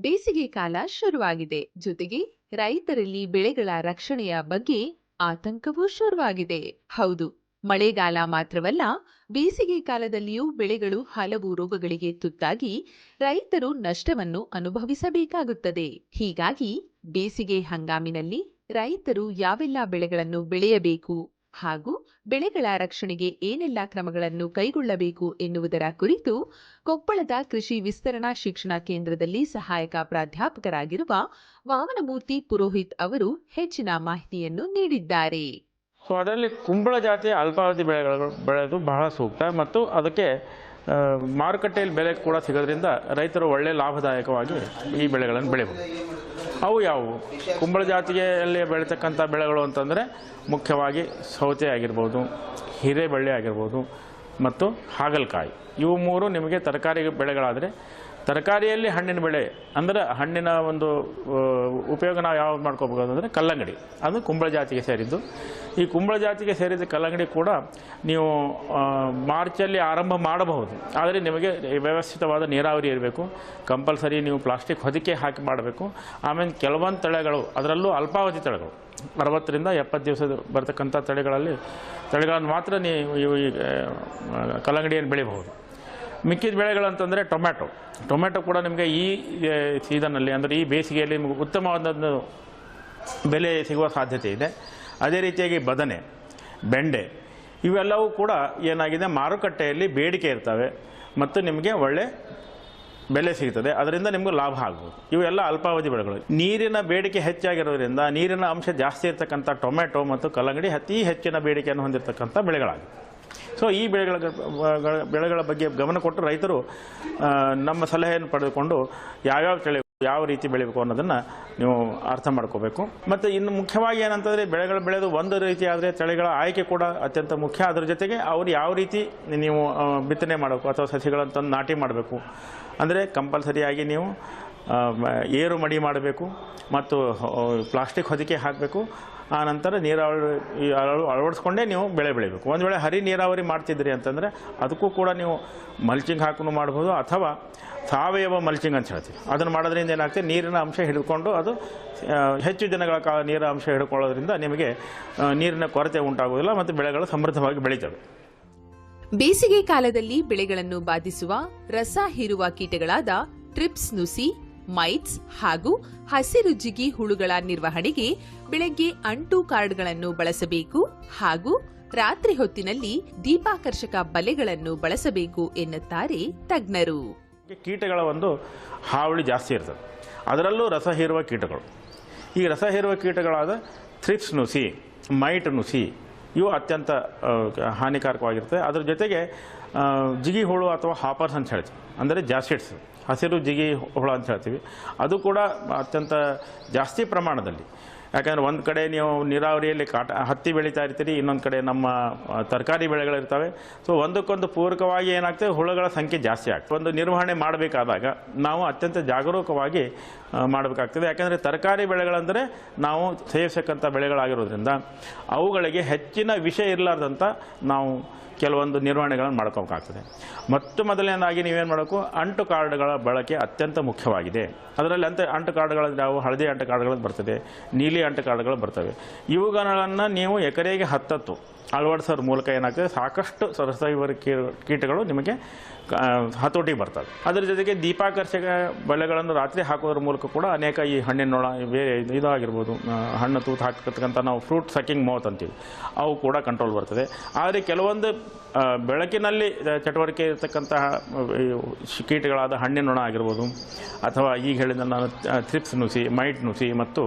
ಬೇಸಿಗೆ ಕಾಲ ಶುರುವಾಗಿದೆ. ಜೊತೆಗೆ ರೈತರಲ್ಲಿ ಬೆಳೆಗಳ ರಕ್ಷಣೆಯ ಬಗ್ಗೆ ಆತಂಕವೂ ಶುರುವಾಗಿದೆ. ಹೌದು, ಮಳೆಗಾಲ ಮಾತ್ರವಲ್ಲ, ಬೇಸಿಗೆ ಕಾಲದಲ್ಲಿಯೂ ಬೆಳೆಗಳು ಹಲವು ರೋಗಗಳಿಗೆ ತುತ್ತಾಗಿ ರೈತರು ನಷ್ಟವನ್ನು ಅನುಭವಿಸಬೇಕಾಗುತ್ತದೆ. ಹೀಗಾಗಿ ಬೇಸಿಗೆ ಹಂಗಾಮಿನಲ್ಲಿ ರೈತರು ಯಾವೆಲ್ಲ ಬೆಳೆಗಳನ್ನು ಬೆಳೆಯಬೇಕು? ಹಾಗೂ ಬೆಳೆಗಳ ರಕ್ಷಣೆಗೆ ಏನೆಲ್ಲ ಕ್ರಮಗಳನ್ನು ಕೈಗೊಳ್ಳಬೇಕು ಎನ್ನುವುದರ ಕುರಿತು ಕೊಪ್ಪಳದ ಕೃಷಿ ವಿಸ್ತರಣಾ ಶಿಕ್ಷಣ ಕೇಂದ್ರದಲ್ಲಿ ಸಹಾಯಕ ಪ್ರಾಧ್ಯಾಪಕರಾಗಿರುವ ವಾಮನಮೂರ್ತಿ ಪುರೋಹಿತ್ ಅವರು ಹೆಚ್ಚಿನ ಮಾಹಿತಿಯನ್ನು ನೀಡಿದ್ದಾರೆ. ಸೊ ಅದರಲ್ಲಿ ಕುಂಬಳ ಜಾತಿಯ ಅಲ್ಪಾವಧಿ ಬೆಳೆಗಳು ಬೆಳೆದು ಬಹಳ ಸೂಕ್ತ ಮತ್ತು ಅದಕ್ಕೆ ಮಾರುಕಟ್ಟೆಯಲ್ಲಿ ಬೆಲೆ ಕೂಡ ಸಿಗೋದ್ರಿಂದ ರೈತರು ಒಳ್ಳೆಯ ಲಾಭದಾಯಕವಾಗಿ ಈ ಬೆಳೆಗಳನ್ನು ಬೆಳಿಬೋದು ಅವು ಯಾವುವು? ಕುಂಬಳ ಜಾತಿಯಲ್ಲಿ ಬೆಳೀತಕ್ಕಂಥ ಬೆಳೆಗಳು ಅಂತಂದರೆ ಮುಖ್ಯವಾಗಿ ಸೌತೆ ಆಗಿರ್ಬೋದು, ಹಿರೇಬಳ್ಳಿ ಆಗಿರ್ಬೋದು ಮತ್ತು ಹಾಗಲಕಾಯಿ. ಇವು ಮೂರು ನಿಮಗೆ ತರಕಾರಿ ಬೆಳೆಗಳಾದರೆ ತರಕಾರಿಯಲ್ಲಿ ಹಣ್ಣಿನ ಬೆಳೆ ಅಂದರೆ ಹಣ್ಣಿನ ಒಂದು ಉಪಯೋಗ ನಾವು ಯಾವಾಗ ಮಾಡ್ಕೋಬಹುದು ಅಂದರೆ ಕಲ್ಲಂಗಡಿ. ಅದು ಕುಂಬಳ ಜಾತಿಗೆ ಸೇರಿದ್ದು. ಈ ಕುಂಬಳ ಜಾತಿಗೆ ಸೇರಿದ ಕಲ್ಲಂಗಡಿ ಕೂಡ ನೀವು ಮಾರ್ಚಲ್ಲಿ ಆರಂಭ ಮಾಡಬಹುದು. ಆದರೆ ನಿಮಗೆ ವ್ಯವಸ್ಥಿತವಾದ ನೀರಾವರಿ ಇರಬೇಕು. ಕಂಪಲ್ಸರಿ ನೀವು ಪ್ಲಾಸ್ಟಿಕ್ ಹೊದಿಕೆ ಹಾಕಿ ಮಾಡಬೇಕು. ಆಮೇಲೆ ಕೆಲವೊಂದು ತಳೆಗಳು ಅದರಲ್ಲೂ ಅಲ್ಪಾವಧಿ ತಳೆಗಳು. ಅರವತ್ತರಿಂದ ಎಪ್ಪತ್ತು ದಿವಸದ ಬರ್ತಕ್ಕಂಥ ತಳಿಗಳಲ್ಲಿ ತಳಿಗಳನ್ನು ಮಾತ್ರ ನೀವು ಈ, ಕಲ್ಲಂಗಡಿಯನ್ನು ಬೆಳಿಬಹುದು. ಮಿಕ್ಕಿದ ಬೆಳೆಗಳು ಅಂತಂದರೆ ಟೊಮ್ಯಾಟೊ. ಟೊಮ್ಯಾಟೊ ಕೂಡ ನಿಮಗೆ ಈ ಸೀಸನಲ್ಲಿ ಅಂದರೆ ಈ ಬೇಸಿಗೆಯಲ್ಲಿ ನಿಮಗೆ ಉತ್ತಮವಾದದ್ದು ಬೆಲೆ ಸಿಗುವ ಸಾಧ್ಯತೆ ಇದೆ. ಅದೇ ರೀತಿಯಾಗಿ ಬದನೆ, ಬೆಂಡೆ, ಇವೆಲ್ಲವೂ ಕೂಡ ಏನಾಗಿದೆ, ಮಾರುಕಟ್ಟೆಯಲ್ಲಿ ಬೇಡಿಕೆ ಇರ್ತವೆ ಮತ್ತು ನಿಮಗೆ ಒಳ್ಳೆ ಬೆಲೆ ಸಿಗ್ತದೆ. ಅದರಿಂದ ನಿಮಗೆ ಲಾಭ ಆಗ್ಬೋದು. ಇವೆಲ್ಲ ಅಲ್ಪಾವಧಿ ಬೆಳೆಗಳು. ನೀರಿನ ಬೇಡಿಕೆ ಹೆಚ್ಚಾಗಿರೋದ್ರಿಂದ ನೀರಿನ ಅಂಶ ಜಾಸ್ತಿ ಇರತಕ್ಕಂಥ ಟೊಮೆಟೊ ಮತ್ತು ಕಲ್ಲಂಗಡಿ ಅತಿ ಹೆಚ್ಚಿನ ಬೇಡಿಕೆಯನ್ನು ಹೊಂದಿರತಕ್ಕಂಥ ಬೆಳೆಗಳಾಗಿವೆ. ಸೊ ಈ ಬೆಳೆಗಳ ಬೆಳೆಗಳ ಬಗ್ಗೆ ಗಮನ ಕೊಟ್ಟು ರೈತರು ನಮ್ಮ ಸಲಹೆಯನ್ನು ಪಡೆದುಕೊಂಡು ಯಾವ್ಯಾವ ತಳಿ, ಯಾವ ರೀತಿ ಬೆಳಿಬೇಕು ಅನ್ನೋದನ್ನು ನೀವು ಅರ್ಥ ಮಾಡ್ಕೋಬೇಕು. ಮತ್ತು ಇನ್ನು ಮುಖ್ಯವಾಗಿ ಏನಂತಂದರೆ ಬೆಳೆಗಳು ಬೆಳೆದು ಒಂದು ರೀತಿ ಆದರೆ ತಳಿಗಳ ಆಯ್ಕೆ ಕೂಡ ಅತ್ಯಂತ ಮುಖ್ಯ. ಅದರ ಜೊತೆಗೆ ಅವ್ರು ಯಾವ ರೀತಿ ನೀವು ಬಿತ್ತನೆ ಮಾಡಬೇಕು ಅಥವಾ ಸಸಿಗಳನ್ನು ತಂದು ನಾಟಿ ಮಾಡಬೇಕು. ಅಂದರೆ ಕಂಪಲ್ಸರಿಯಾಗಿ ನೀವು ಏರು ಮಡಿ ಮಾಡಬೇಕು ಮತ್ತು ಪ್ಲಾಸ್ಟಿಕ್ ಹೊದಿಕೆ ಹಾಕಬೇಕು. ಆ ನಂತರ ನೀರಾವರಿ ಅಳವಡಿಸ್ಕೊಂಡೇ ನೀವು ಬೆಳೆ ಬೆಳಿಬೇಕು. ಒಂದು ವೇಳೆ ಹರಿ ನೀರಾವರಿ ಮಾಡ್ತಿದ್ರಿ ಅಂತಂದರೆ ಅದಕ್ಕೂ ಕೂಡ ನೀವು ಮಲ್ಚಿಂಗ್ ಹಾಕೂ ಮಾಡ್ಬೋದು ಅಥವಾ ಸಾವಯವ ಮಲ್ಚಿಂಗ್ ಅಂತ ಹೇಳ್ತೀವಿ. ಅದನ್ನು ಮಾಡೋದ್ರಿಂದ ಏನಾಗ್ತದೆ? ನೀರಿನ ಅಂಶ ಹಿಡ್ಕೊಂಡು ಅದು ಹೆಚ್ಚು ದಿನಗಳ ಕಾಲ ನೀರಿನ ಅಂಶ ಹಿಡ್ಕೊಳ್ಳೋದ್ರಿಂದ ನಿಮಗೆ ನೀರಿನ ಕೊರತೆ ಉಂಟಾಗೋದಿಲ್ಲ ಮತ್ತು ಬೆಳೆಗಳು ಸಮೃದ್ಧವಾಗಿ ಬೆಳೀತವೆ. ಬೇಸಿಗೆ ಕಾಲದಲ್ಲಿ ಬೆಳೆಗಳನ್ನು ಬಾಧಿಸುವ ರಸ ಹೀರುವ ಕೀಟಗಳಾದ ಟ್ರಿಪ್ಸ್ ನುಸಿ ಮೈಟ್ಸ್ ಹಾಗೂ ಹಸಿರು ಜಿಗಿ ಹುಳುಗಳ ನಿರ್ವಹಣೆಗೆ ಬೆಳಗ್ಗೆ ಅಂಟು ಕಾರ್ಡ್ಗಳನ್ನು ಬಳಸಬೇಕು ಹಾಗೂ ರಾತ್ರಿ ಹೊತ್ತಿನಲ್ಲಿ ದೀಪಾಕರ್ಷಕ ಬಲೆಗಳನ್ನು ಬಳಸಬೇಕು ಎನ್ನುತ್ತಾರೆ ತಜ್ಞರು. ಕೀಟಗಳ ಒಂದು ಹಾವಳಿ ಜಾಸ್ತಿ ಇರ್ತದೆ. ಅದರಲ್ಲೂ ರಸ ಹೀರುವ ಕೀಟಗಳು. ಈ ರಸ ಹೀರುವ ಕೀಟಗಳಾದ ಥ್ರಿಪ್ಸ್ ನುಸಿ, ಮೈಟ್ ನುಸಿ ಇವು ಅತ್ಯಂತ ಹಾನಿಕಾರಕವಾಗಿರ್ತದೆ ಅದ್ರ ಜೊತೆಗೆ ಜಿಗಿ ಹುಳು ಅಥವಾ ಹಾಪರ್ಸ್ ಅಂತ ಹೇಳ್ತೀವಿ. ಅಂದರೆ ಜಾಸಿಡ್ಸ್ ಹಸಿರು ಜಿಗಿ ಹುಳು ಅಂತ ಹೇಳ್ತೀವಿ. ಅದು ಕೂಡ ಅತ್ಯಂತ ಜಾಸ್ತಿ ಪ್ರಮಾಣದಲ್ಲಿ. ಯಾಕಂದರೆ ಒಂದು ಕಡೆ ನೀವು ನೀರಾವರಿಯಲ್ಲಿ ಕಾಟ, ಹತ್ತಿ ಬೆಳೀತಾ ಇರ್ತೀರಿ, ಇನ್ನೊಂದು ಕಡೆ ನಮ್ಮ ತರಕಾರಿ ಬೆಳೆಗಳಿರ್ತವೆ. ಸೊ ಒಂದಕ್ಕೊಂದು ಪೂರಕವಾಗಿ ಏನಾಗ್ತದೆ, ಹುಳುಗಳ ಸಂಖ್ಯೆ ಜಾಸ್ತಿ ಆಗ್ತದೆ. ಒಂದು ನಿರ್ವಹಣೆ ಮಾಡಬೇಕಾದಾಗ ನಾವು ಅತ್ಯಂತ ಜಾಗರೂಕವಾಗಿ ಮಾಡಬೇಕಾಗ್ತದೆ. ಯಾಕೆಂದರೆ ತರಕಾರಿ ಬೆಳೆಗಳಂದರೆ ನಾವು ಸೇವಿಸಕ್ಕಂಥ ಬೆಳೆಗಳಾಗಿರೋದ್ರಿಂದ ಅವುಗಳಿಗೆ ಹೆಚ್ಚಿನ ವಿಷಯ ಇರಲಾರ್ದಂಥ ನಾವು ಕೆಲವೊಂದು ನಿರ್ವಹಣೆಗಳನ್ನು ಮಾಡ್ಕೋಬೇಕಾಗ್ತದೆ ಮತ್ತು ಮೊದಲನೇದಾಗಿ ನೀವೇನು ಮಾಡಬೇಕು? ಅಂಟು ಕಾರ್ಡ್ಗಳ ಬಳಕೆ ಅತ್ಯಂತ ಮುಖ್ಯವಾಗಿದೆ. ಅದರಲ್ಲಿ ಅಂತ ಅಂಟು ಕಾರ್ಡ್ಗಳು ನಾವು ಹಳದಿ ಅಂಟು ಕಾರ್ಡ್ಗಳು ಬರ್ತದೆ, ನೀಲಿ ಅಂಟು ಕಾರ್ಡ್ಗಳು ಬರ್ತವೆ. ಇವುಗಳನ್ನು ನೀವು ಎಕರೆಗೆ ಹತ್ತತ್ತು. ಅಳವಡಿಸೋದ್ರ ಮೂಲಕ ಏನಾಗ್ತದೆ? ಸಾಕಷ್ಟು ಸರಸೈವರ ಕೀಟಗಳು ನಿಮಗೆ ಹತೋಟಿಗೆ ಬರ್ತವೆ. ಅದರ ಜೊತೆಗೆ ದೀಪಾಕರ್ಷಕ ಬಲೆಗಳನ್ನು ರಾತ್ರಿ ಹಾಕೋದ್ರ ಮೂಲಕ ಕೂಡ ಅನೇಕ ಈ ಹಣ್ಣಿನ ನೊಣ ಬೇರೆ ಇದು ಇದು ಆಗಿರ್ಬೋದು ಆ, ಹಣ್ಣು ತೂತು ಹಾಕತಕ್ಕಂಥ ನಾವು ಫ್ರೂಟ್ ಸಕಿಂಗ್ ಮೌತ್ ಅಂತೀವಿ. ಅವು ಕೂಡ ಕಂಟ್ರೋಲ್ ಬರ್ತದೆ. ಆದರೆ ಕೆಲವೊಂದು ಬೆಳಕಿನಲ್ಲಿ ಚಟುವಟಿಕೆ ಇರತಕ್ಕಂತಹ ಕೀಟಗಳಾದ ಹಣ್ಣಿನ ನೊಣ ಆಗಿರ್ಬೋದು. ಅಥವಾ ಈಗ ಹೇಳಿದ ನಾನು ಥ್ರಿಪ್ಸ್ ನುಸಿ ಮೈಟ್ ನುಸಿ ಮತ್ತು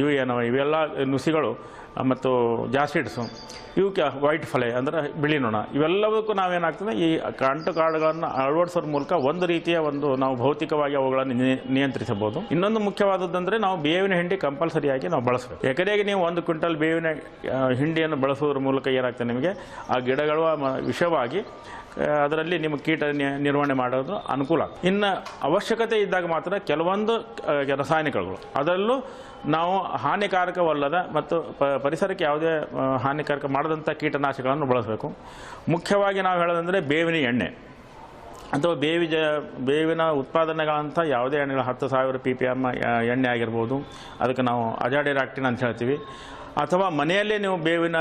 ಇವು ಏನೋ ಇವೆಲ್ಲ ನುಸಿಗಳು ಮತ್ತು ಜಾಸಿಡ್ಸು ಇವಕ್ಕೆ ವೈಟ್ ಫಲೆ, ಅಂದರೆ ಬಿಳಿ ನೊಣ. ಇವೆಲ್ಲವಕ್ಕೂ ನಾವೇನಾಗ್ತದೆ, ಈ ಕಂಟು ಕಾರ್ಡ್ಗಳನ್ನು ಅಳವಡಿಸೋದ್ರ ಮೂಲಕ ಒಂದು ರೀತಿಯ ಒಂದು ನಾವು ಭೌತಿಕವಾಗಿ ಅವುಗಳನ್ನು ನಿಯ- ನಿಯಂತ್ರಿಸಬಹುದು. ಇನ್ನೊಂದು ಮುಖ್ಯವಾದದ್ದಂದರೆ ನಾವು ಬೇವಿನ ಹಿಂಡಿ ಕಂಪಲ್ಸರಿಯಾಗಿ ನಾವು ಬಳಸಬೇಕು. ಎಕರೆಗೆ ನೀವು ಒಂದು ಕ್ವಿಂಟಲ್ ಬೇವಿನ ಹಿಂಡಿಯನ್ನು ಬಳಸೋದ್ರ ಮೂಲಕ ಏನಾಗ್ತದೆ ನಿಮಗೆ, ಆ ಗಿಡಗಳು ವಿಷವಾಗಿ ಅದರಲ್ಲಿ ನಿಮ್ಮ ಕೀಟ ನಿರ್ವಹಣೆ ಮಾಡೋದು ಅನುಕೂಲ. ಇನ್ನು ಅವಶ್ಯಕತೆ ಇದ್ದಾಗ ಮಾತ್ರ ಕೆಲವೊಂದು ರಾಸಾಯನಿಕಗಳು. ಅದರಲ್ಲೂ ನಾವು ಹಾನಿಕಾರಕವಲ್ಲದ ಮತ್ತು ಪರಿಸರಕ್ಕೆ ಯಾವುದೇ ಹಾನಿಕಾರಕ ಮಾಡದಂಥ ಕೀಟನಾಶಕಗಳನ್ನು ಬಳಸಬೇಕು. ಮುಖ್ಯವಾಗಿ ನಾವು ಹೇಳೋದಂದರೆ ಬೇವಿನ ಎಣ್ಣೆ. ಅಥವಾ ಬೇವಿಜ ಬೇವಿನ ಉತ್ಪಾದನೆಗಳಂಥ ಯಾವುದೇ ಎಣ್ಣೆಗಳು ಹತ್ತು ಸಾವಿರ ಪಿ ಪಿ ಎಂ ಎಣ್ಣೆ ಆಗಿರ್ಬೋದು. ಅದಕ್ಕೆ ನಾವು ಅಜಾಡಿರಾಕ್ಟಿನ್ ಅಂತ ಹೇಳ್ತೀವಿ. ಅಥವಾ ಮನೆಯಲ್ಲೇ ನೀವು ಬೇವಿನ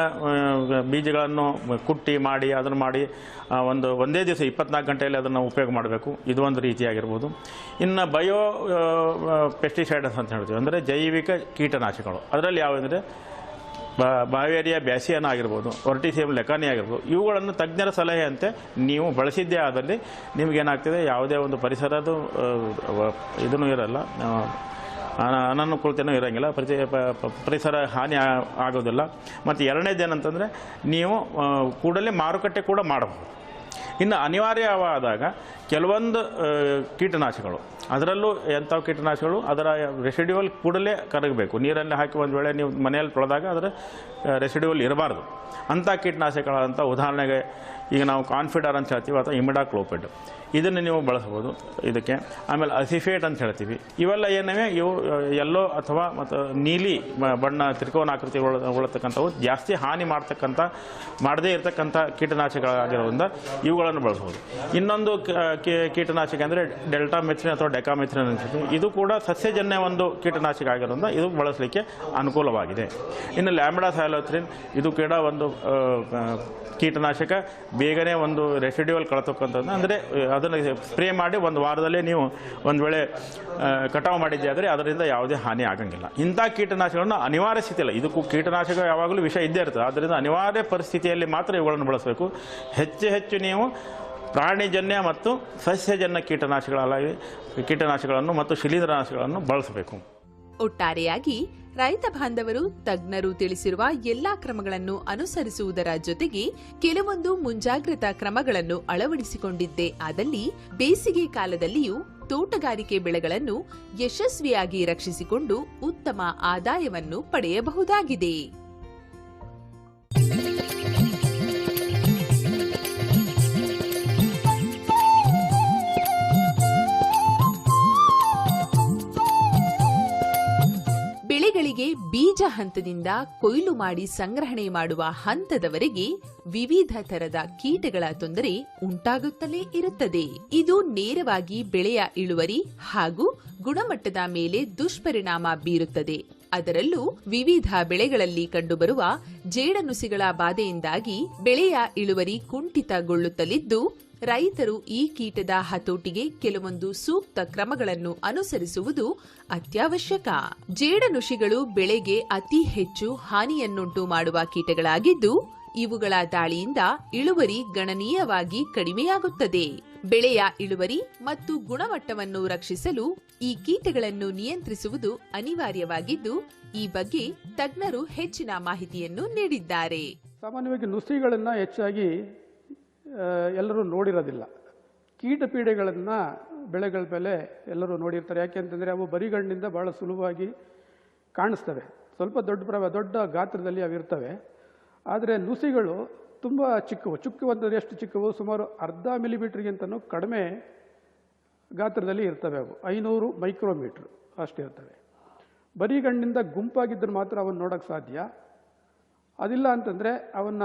ಬೀಜಗಳನ್ನು ಕುಟ್ಟಿ ಮಾಡಿ, ಅದನ್ನು ಮಾಡಿ ಒಂದು ಒಂದೇ ದಿವಸ ಇಪ್ಪತ್ನಾಲ್ಕು ಗಂಟೆಯಲ್ಲಿ ಅದನ್ನು ಉಪಯೋಗ ಮಾಡಬೇಕು. ಇದು ಒಂದು ರೀತಿಯಾಗಿರ್ಬೋದು. ಇನ್ನು ಬಯೋ ಪೆಸ್ಟಿಸೈಡ್ಸ್ ಅಂತ ಹೇಳ್ತೀವಿ. ಅಂದರೆ ಜೈವಿಕ ಕೀಟನಾಶಕಗಳು. ಅದರಲ್ಲಿ ಯಾವುದಂದರೆ ಬಾವೇರಿಯಾ ಬ್ಯಾಸಿಯನ್ ಆಗಿರ್ಬೋದು, ಒರ್ಟಿಸಿಯಂ ಲೆಕಾನಿ ಆಗಿರ್ಬೋದು. ಇವುಗಳನ್ನು ತಜ್ಞರ ಸಲಹೆಯಂತೆ ನೀವು ಬಳಸಿದ್ದೇ ಆದಲ್ಲಿ ನಿಮಗೇನಾಗ್ತದೆ? ಯಾವುದೇ ಒಂದು ಪರಿಸರದ್ದು ಇದನ್ನು ಇರಲ್ಲ. ಅನನುಕೂಲತೆಯೂ ಇರೋಂಗಿಲ್ಲ. ಪರಿಚಯ ಪರಿಸರ ಹಾನಿ ಆಗೋದಿಲ್ಲ. ಮತ್ತು ಎರಡನೇದೇನಂತಂದರೆ ನೀವು ಕೂಡಲೇ ಮಾರುಕಟ್ಟೆ ಕೂಡ ಮಾಡಬಹುದು. ಇನ್ನು ಅನಿವಾರ್ಯವಾದಾಗ ಕೆಲವೊಂದು ಕೀಟನಾಶಕಗಳು. ಅದರಲ್ಲೂ ಎಂಥ ಕೀಟನಾಶಕಗಳು, ಅದರ ರೆಸಿಡ್ಯೂವಲ್ ಕೂಡಲೇ ಕರಗಬೇಕು. ನೀರಲ್ಲಿ ಹಾಕಿ ಒಂದು ವೇಳೆ ನೀವು ಮನೆಯಲ್ಲಿ ತೊಳೆದಾಗ ಅದರ ರೆಸಿಡ್ಯೂಲ್ ಇರಬಾರ್ದು. ಅಂಥ ಕೀಟನಾಶಕಗಳಾದಂಥ ಉದಾಹರಣೆಗೆ ಈಗ ನಾವು ಕಾನ್ಫಿಡರ್ ಅಂತ ಹೇಳ್ತೀವಿ, ಅಥವಾ ಇಮಿಡಾಕ್ಲೋಪಿಡ್. ಇದನ್ನು ನೀವು ಬಳಸ್ಬೋದು ಇದಕ್ಕೆ ಆಮೇಲೆ ಅಸಿಫೇಟ್ ಅಂತ ಹೇಳ್ತೀವಿ. ಇವೆಲ್ಲ ಏನವೆ? ಇವು ಎಲ್ಲೋ ಅಥವಾ ಮತ್ತು ನೀಲಿ ಬಣ್ಣ ತ್ರಿಕೋನಾಕೃತಿ ಉಳ ಉಳತಕ್ಕಂಥವು ಜಾಸ್ತಿ ಹಾನಿ ಮಾಡ್ತಕ್ಕಂಥ, ಮಾಡದೇ ಇರತಕ್ಕಂಥ ಕೀಟನಾಶಕಗಳಾಗಿರೋದ್ರಿಂದ ಇವುಗಳನ್ನು ಬಳಸ್ಬೋದು ಇನ್ನೊಂದು ಕೀಟನಾಶಕ ಅಂದರೆ ಡೆಲ್ಟಾ ಮೆಥ್ರಿನ್ ಅಥವಾ ಡೆಕಾಮೆಥ್ರಿನ್ ಅಂತ ಹೇಳ್ತೀವಿ ಇದು ಕೂಡ ಸಸ್ಯಜನ್ಯ ಒಂದು ಕೀಟನಾಶಕ ಆಗಿರೋದ್ರಿಂದ ಇದು ಬಳಸಲಿಕ್ಕೆ ಅನುಕೂಲವಾಗಿದೆ. ಇನ್ನು ಲ್ಯಾಂಬ್ಡಾ ಸ್ಯಾಲೋಥ್ರಿನ್, ಇದು ಕೂಡ ಒಂದು ಕೀಟನಾಶಕ. ಬೇಗನೆ ಒಂದು ರೆಸಿಡ್ಯೂಲ್ ಕಳ್ತಕ್ಕಂಥದ್ದು. ಅಂದರೆ, ಅದನ್ನು ಸ್ಪ್ರೇ ಮಾಡಿ ಒಂದು ವಾರದಲ್ಲೇ ನೀವು ಒಂದು ವೇಳೆ ಕಟಾವು ಮಾಡಿದ್ದೆ ಆದರೆ ಅದರಿಂದ ಯಾವುದೇ ಹಾನಿ ಆಗಂಗಿಲ್ಲ. ಇಂಥ ಕೀಟನಾಶಕಗಳನ್ನು ಅನಿವಾರ್ಯ ಸ್ಥಿತಿಯಲ್ಲ ಇದಕ್ಕೂ ಕೀಟನಾಶಕ ಯಾವಾಗಲೂ ವಿಷ ಇದ್ದೇ ಇರ್ತದೆ. ಆದ್ದರಿಂದ ಅನಿವಾರ್ಯ ಪರಿಸ್ಥಿತಿಯಲ್ಲಿ ಮಾತ್ರ ಇವುಗಳನ್ನು ಬಳಸಬೇಕು. ಹೆಚ್ಚು ಹೆಚ್ಚು ನೀವು ಪ್ರಾಣಿಜನ್ಯ ಮತ್ತು ಸಸ್ಯಜನ್ಯ ಕೀಟನಾಶಕಗಳಾಗಿ ಕೀಟನಾಶಕಗಳನ್ನು ಮತ್ತು ಶಿಲೀಂಧ್ರನಾಶಕಗಳನ್ನು ಬಳಸಬೇಕು. ಒಟ್ಟಾರೆಯಾಗಿ ರೈತ ಬಾಂಧವರು, ತಜ್ಞರು ತಿಳಿಸಿರುವ ಎಲ್ಲಾ ಕ್ರಮಗಳನ್ನು ಅನುಸರಿಸುವುದರ ಜೊತೆಗೆ ಕೆಲವೊಂದು ಮುಂಜಾಗ್ರತಾ ಕ್ರಮಗಳನ್ನು ಅಳವಡಿಸಿಕೊಂಡಿದ್ದೇ. ಆದಲ್ಲಿ ಬೇಸಿಗೆ ಕಾಲದಲ್ಲಿಯೂ ತೋಟಗಾರಿಕೆ ಬೆಳೆಗಳನ್ನು ಯಶಸ್ವಿಯಾಗಿ ರಕ್ಷಿಸಿಕೊಂಡು ಉತ್ತಮ ಆದಾಯವನ್ನು ಪಡೆಯಬಹುದಾಗಿದೆ. ಬೆಳೆಗಳಿಗೆ ಬೀಜ ಹಂತದಿಂದ ಕೊಯ್ಲು ಮಾಡಿ ಸಂಗ್ರಹಣೆ ಮಾಡುವ ಹಂತದವರೆಗೆ ವಿವಿಧ ತರದ ಕೀಟಗಳ ತೊಂದರೆ ಉಂಟಾಗುತ್ತಲೇ ಇರುತ್ತದೆ. ಇದು ನೇರವಾಗಿ ಬೆಳೆಯ ಇಳುವರಿ ಹಾಗೂ ಗುಣಮಟ್ಟದ ಮೇಲೆ ದುಷ್ಪರಿಣಾಮ ಬೀರುತ್ತದೆ. ಅದರಲ್ಲೂ ವಿವಿಧ ಬೆಳೆಗಳಲ್ಲಿ ಕಂಡುಬರುವ ಜೇಡನುಸಿಗಳ ಬಾಧೆಯಿಂದಾಗಿ ಬೆಳೆಯ ಇಳುವರಿ ಕುಂಠಿತಗೊಳ್ಳುತ್ತಲಿದ್ದು ರೈತರು ಈ ಕೀಟದ ಹತೋಟಿಗೆ ಕೆಲವೊಂದು ಸೂಕ್ತ ಕ್ರಮಗಳನ್ನು ಅನುಸರಿಸುವುದು ಅತ್ಯವಶ್ಯಕ. ಜೇಡನುಷಿಗಳು ಬೆಳೆಗೆ ಅತಿ ಹೆಚ್ಚು ಹಾನಿಯನ್ನುಂಟು ಮಾಡುವ ಕೀಟಗಳಾಗಿದ್ದು, ಇವುಗಳ ದಾಳಿಯಿಂದ ಇಳುವರಿ ಗಣನೀಯವಾಗಿ ಕಡಿಮೆಯಾಗುತ್ತದೆ. ಬೆಳೆಯ ಇಳುವರಿ ಮತ್ತು ಗುಣಮಟ್ಟವನ್ನು ರಕ್ಷಿಸಲು ಈ ಕೀಟಗಳನ್ನು ನಿಯಂತ್ರಿಸುವುದು ಅನಿವಾರ್ಯವಾಗಿದ್ದು, ಈ ಬಗ್ಗೆ ತಜ್ಞರು ಹೆಚ್ಚಿನ ಮಾಹಿತಿಯನ್ನು ನೀಡಿದ್ದಾರೆ. ಸಾಮಾನ್ಯವಾಗಿ ನುಸಿಗಳನ್ನು ಹೆಚ್ಚಾಗಿ ಎಲ್ಲರೂ ನೋಡಿರೋದಿಲ್ಲ. ಕೀಟಪೀಡೆಗಳನ್ನು ಬೆಳೆಗಳ ಮೇಲೆ ಎಲ್ಲರೂ ನೋಡಿರ್ತಾರೆ. ಯಾಕೆಂತಂದರೆ ಅವು ಬರಿಗಣ್ಣಿಂದ ಭಾಳ ಸುಲಭವಾಗಿ ಕಾಣಿಸ್ತವೆ. ಸ್ವಲ್ಪ ದೊಡ್ಡ ಪ್ರ ದೊಡ್ಡ ಗಾತ್ರದಲ್ಲಿ ಅವಿರ್ತವೆ ಆದರೆ ನುಸಿಗಳು ತುಂಬ ಚಿಕ್ಕವು. ಚಿಕ್ಕವು ಅಂತಂದರೆ ಎಷ್ಟು ಚಿಕ್ಕವು? ಸುಮಾರು ಅರ್ಧ ಮಿಲಿಮೀಟ್ರಿಗಿಂತನೂ ಕಡಿಮೆ ಗಾತ್ರದಲ್ಲಿ ಇರ್ತವೆ ಅವು. ಐನೂರು ಮೈಕ್ರೋಮೀಟ್ರ್ ಅಷ್ಟಿರ್ತವೆ. ಬರಿಗಣ್ಣಿಂದ ಗುಂಪಾಗಿದ್ದರೆ ಮಾತ್ರ ಅವನ್ನು ನೋಡೋಕ್ಕೆ ಸಾಧ್ಯ. ಅದಿಲ್ಲ ಅಂತಂದರೆ ಅವನ್ನ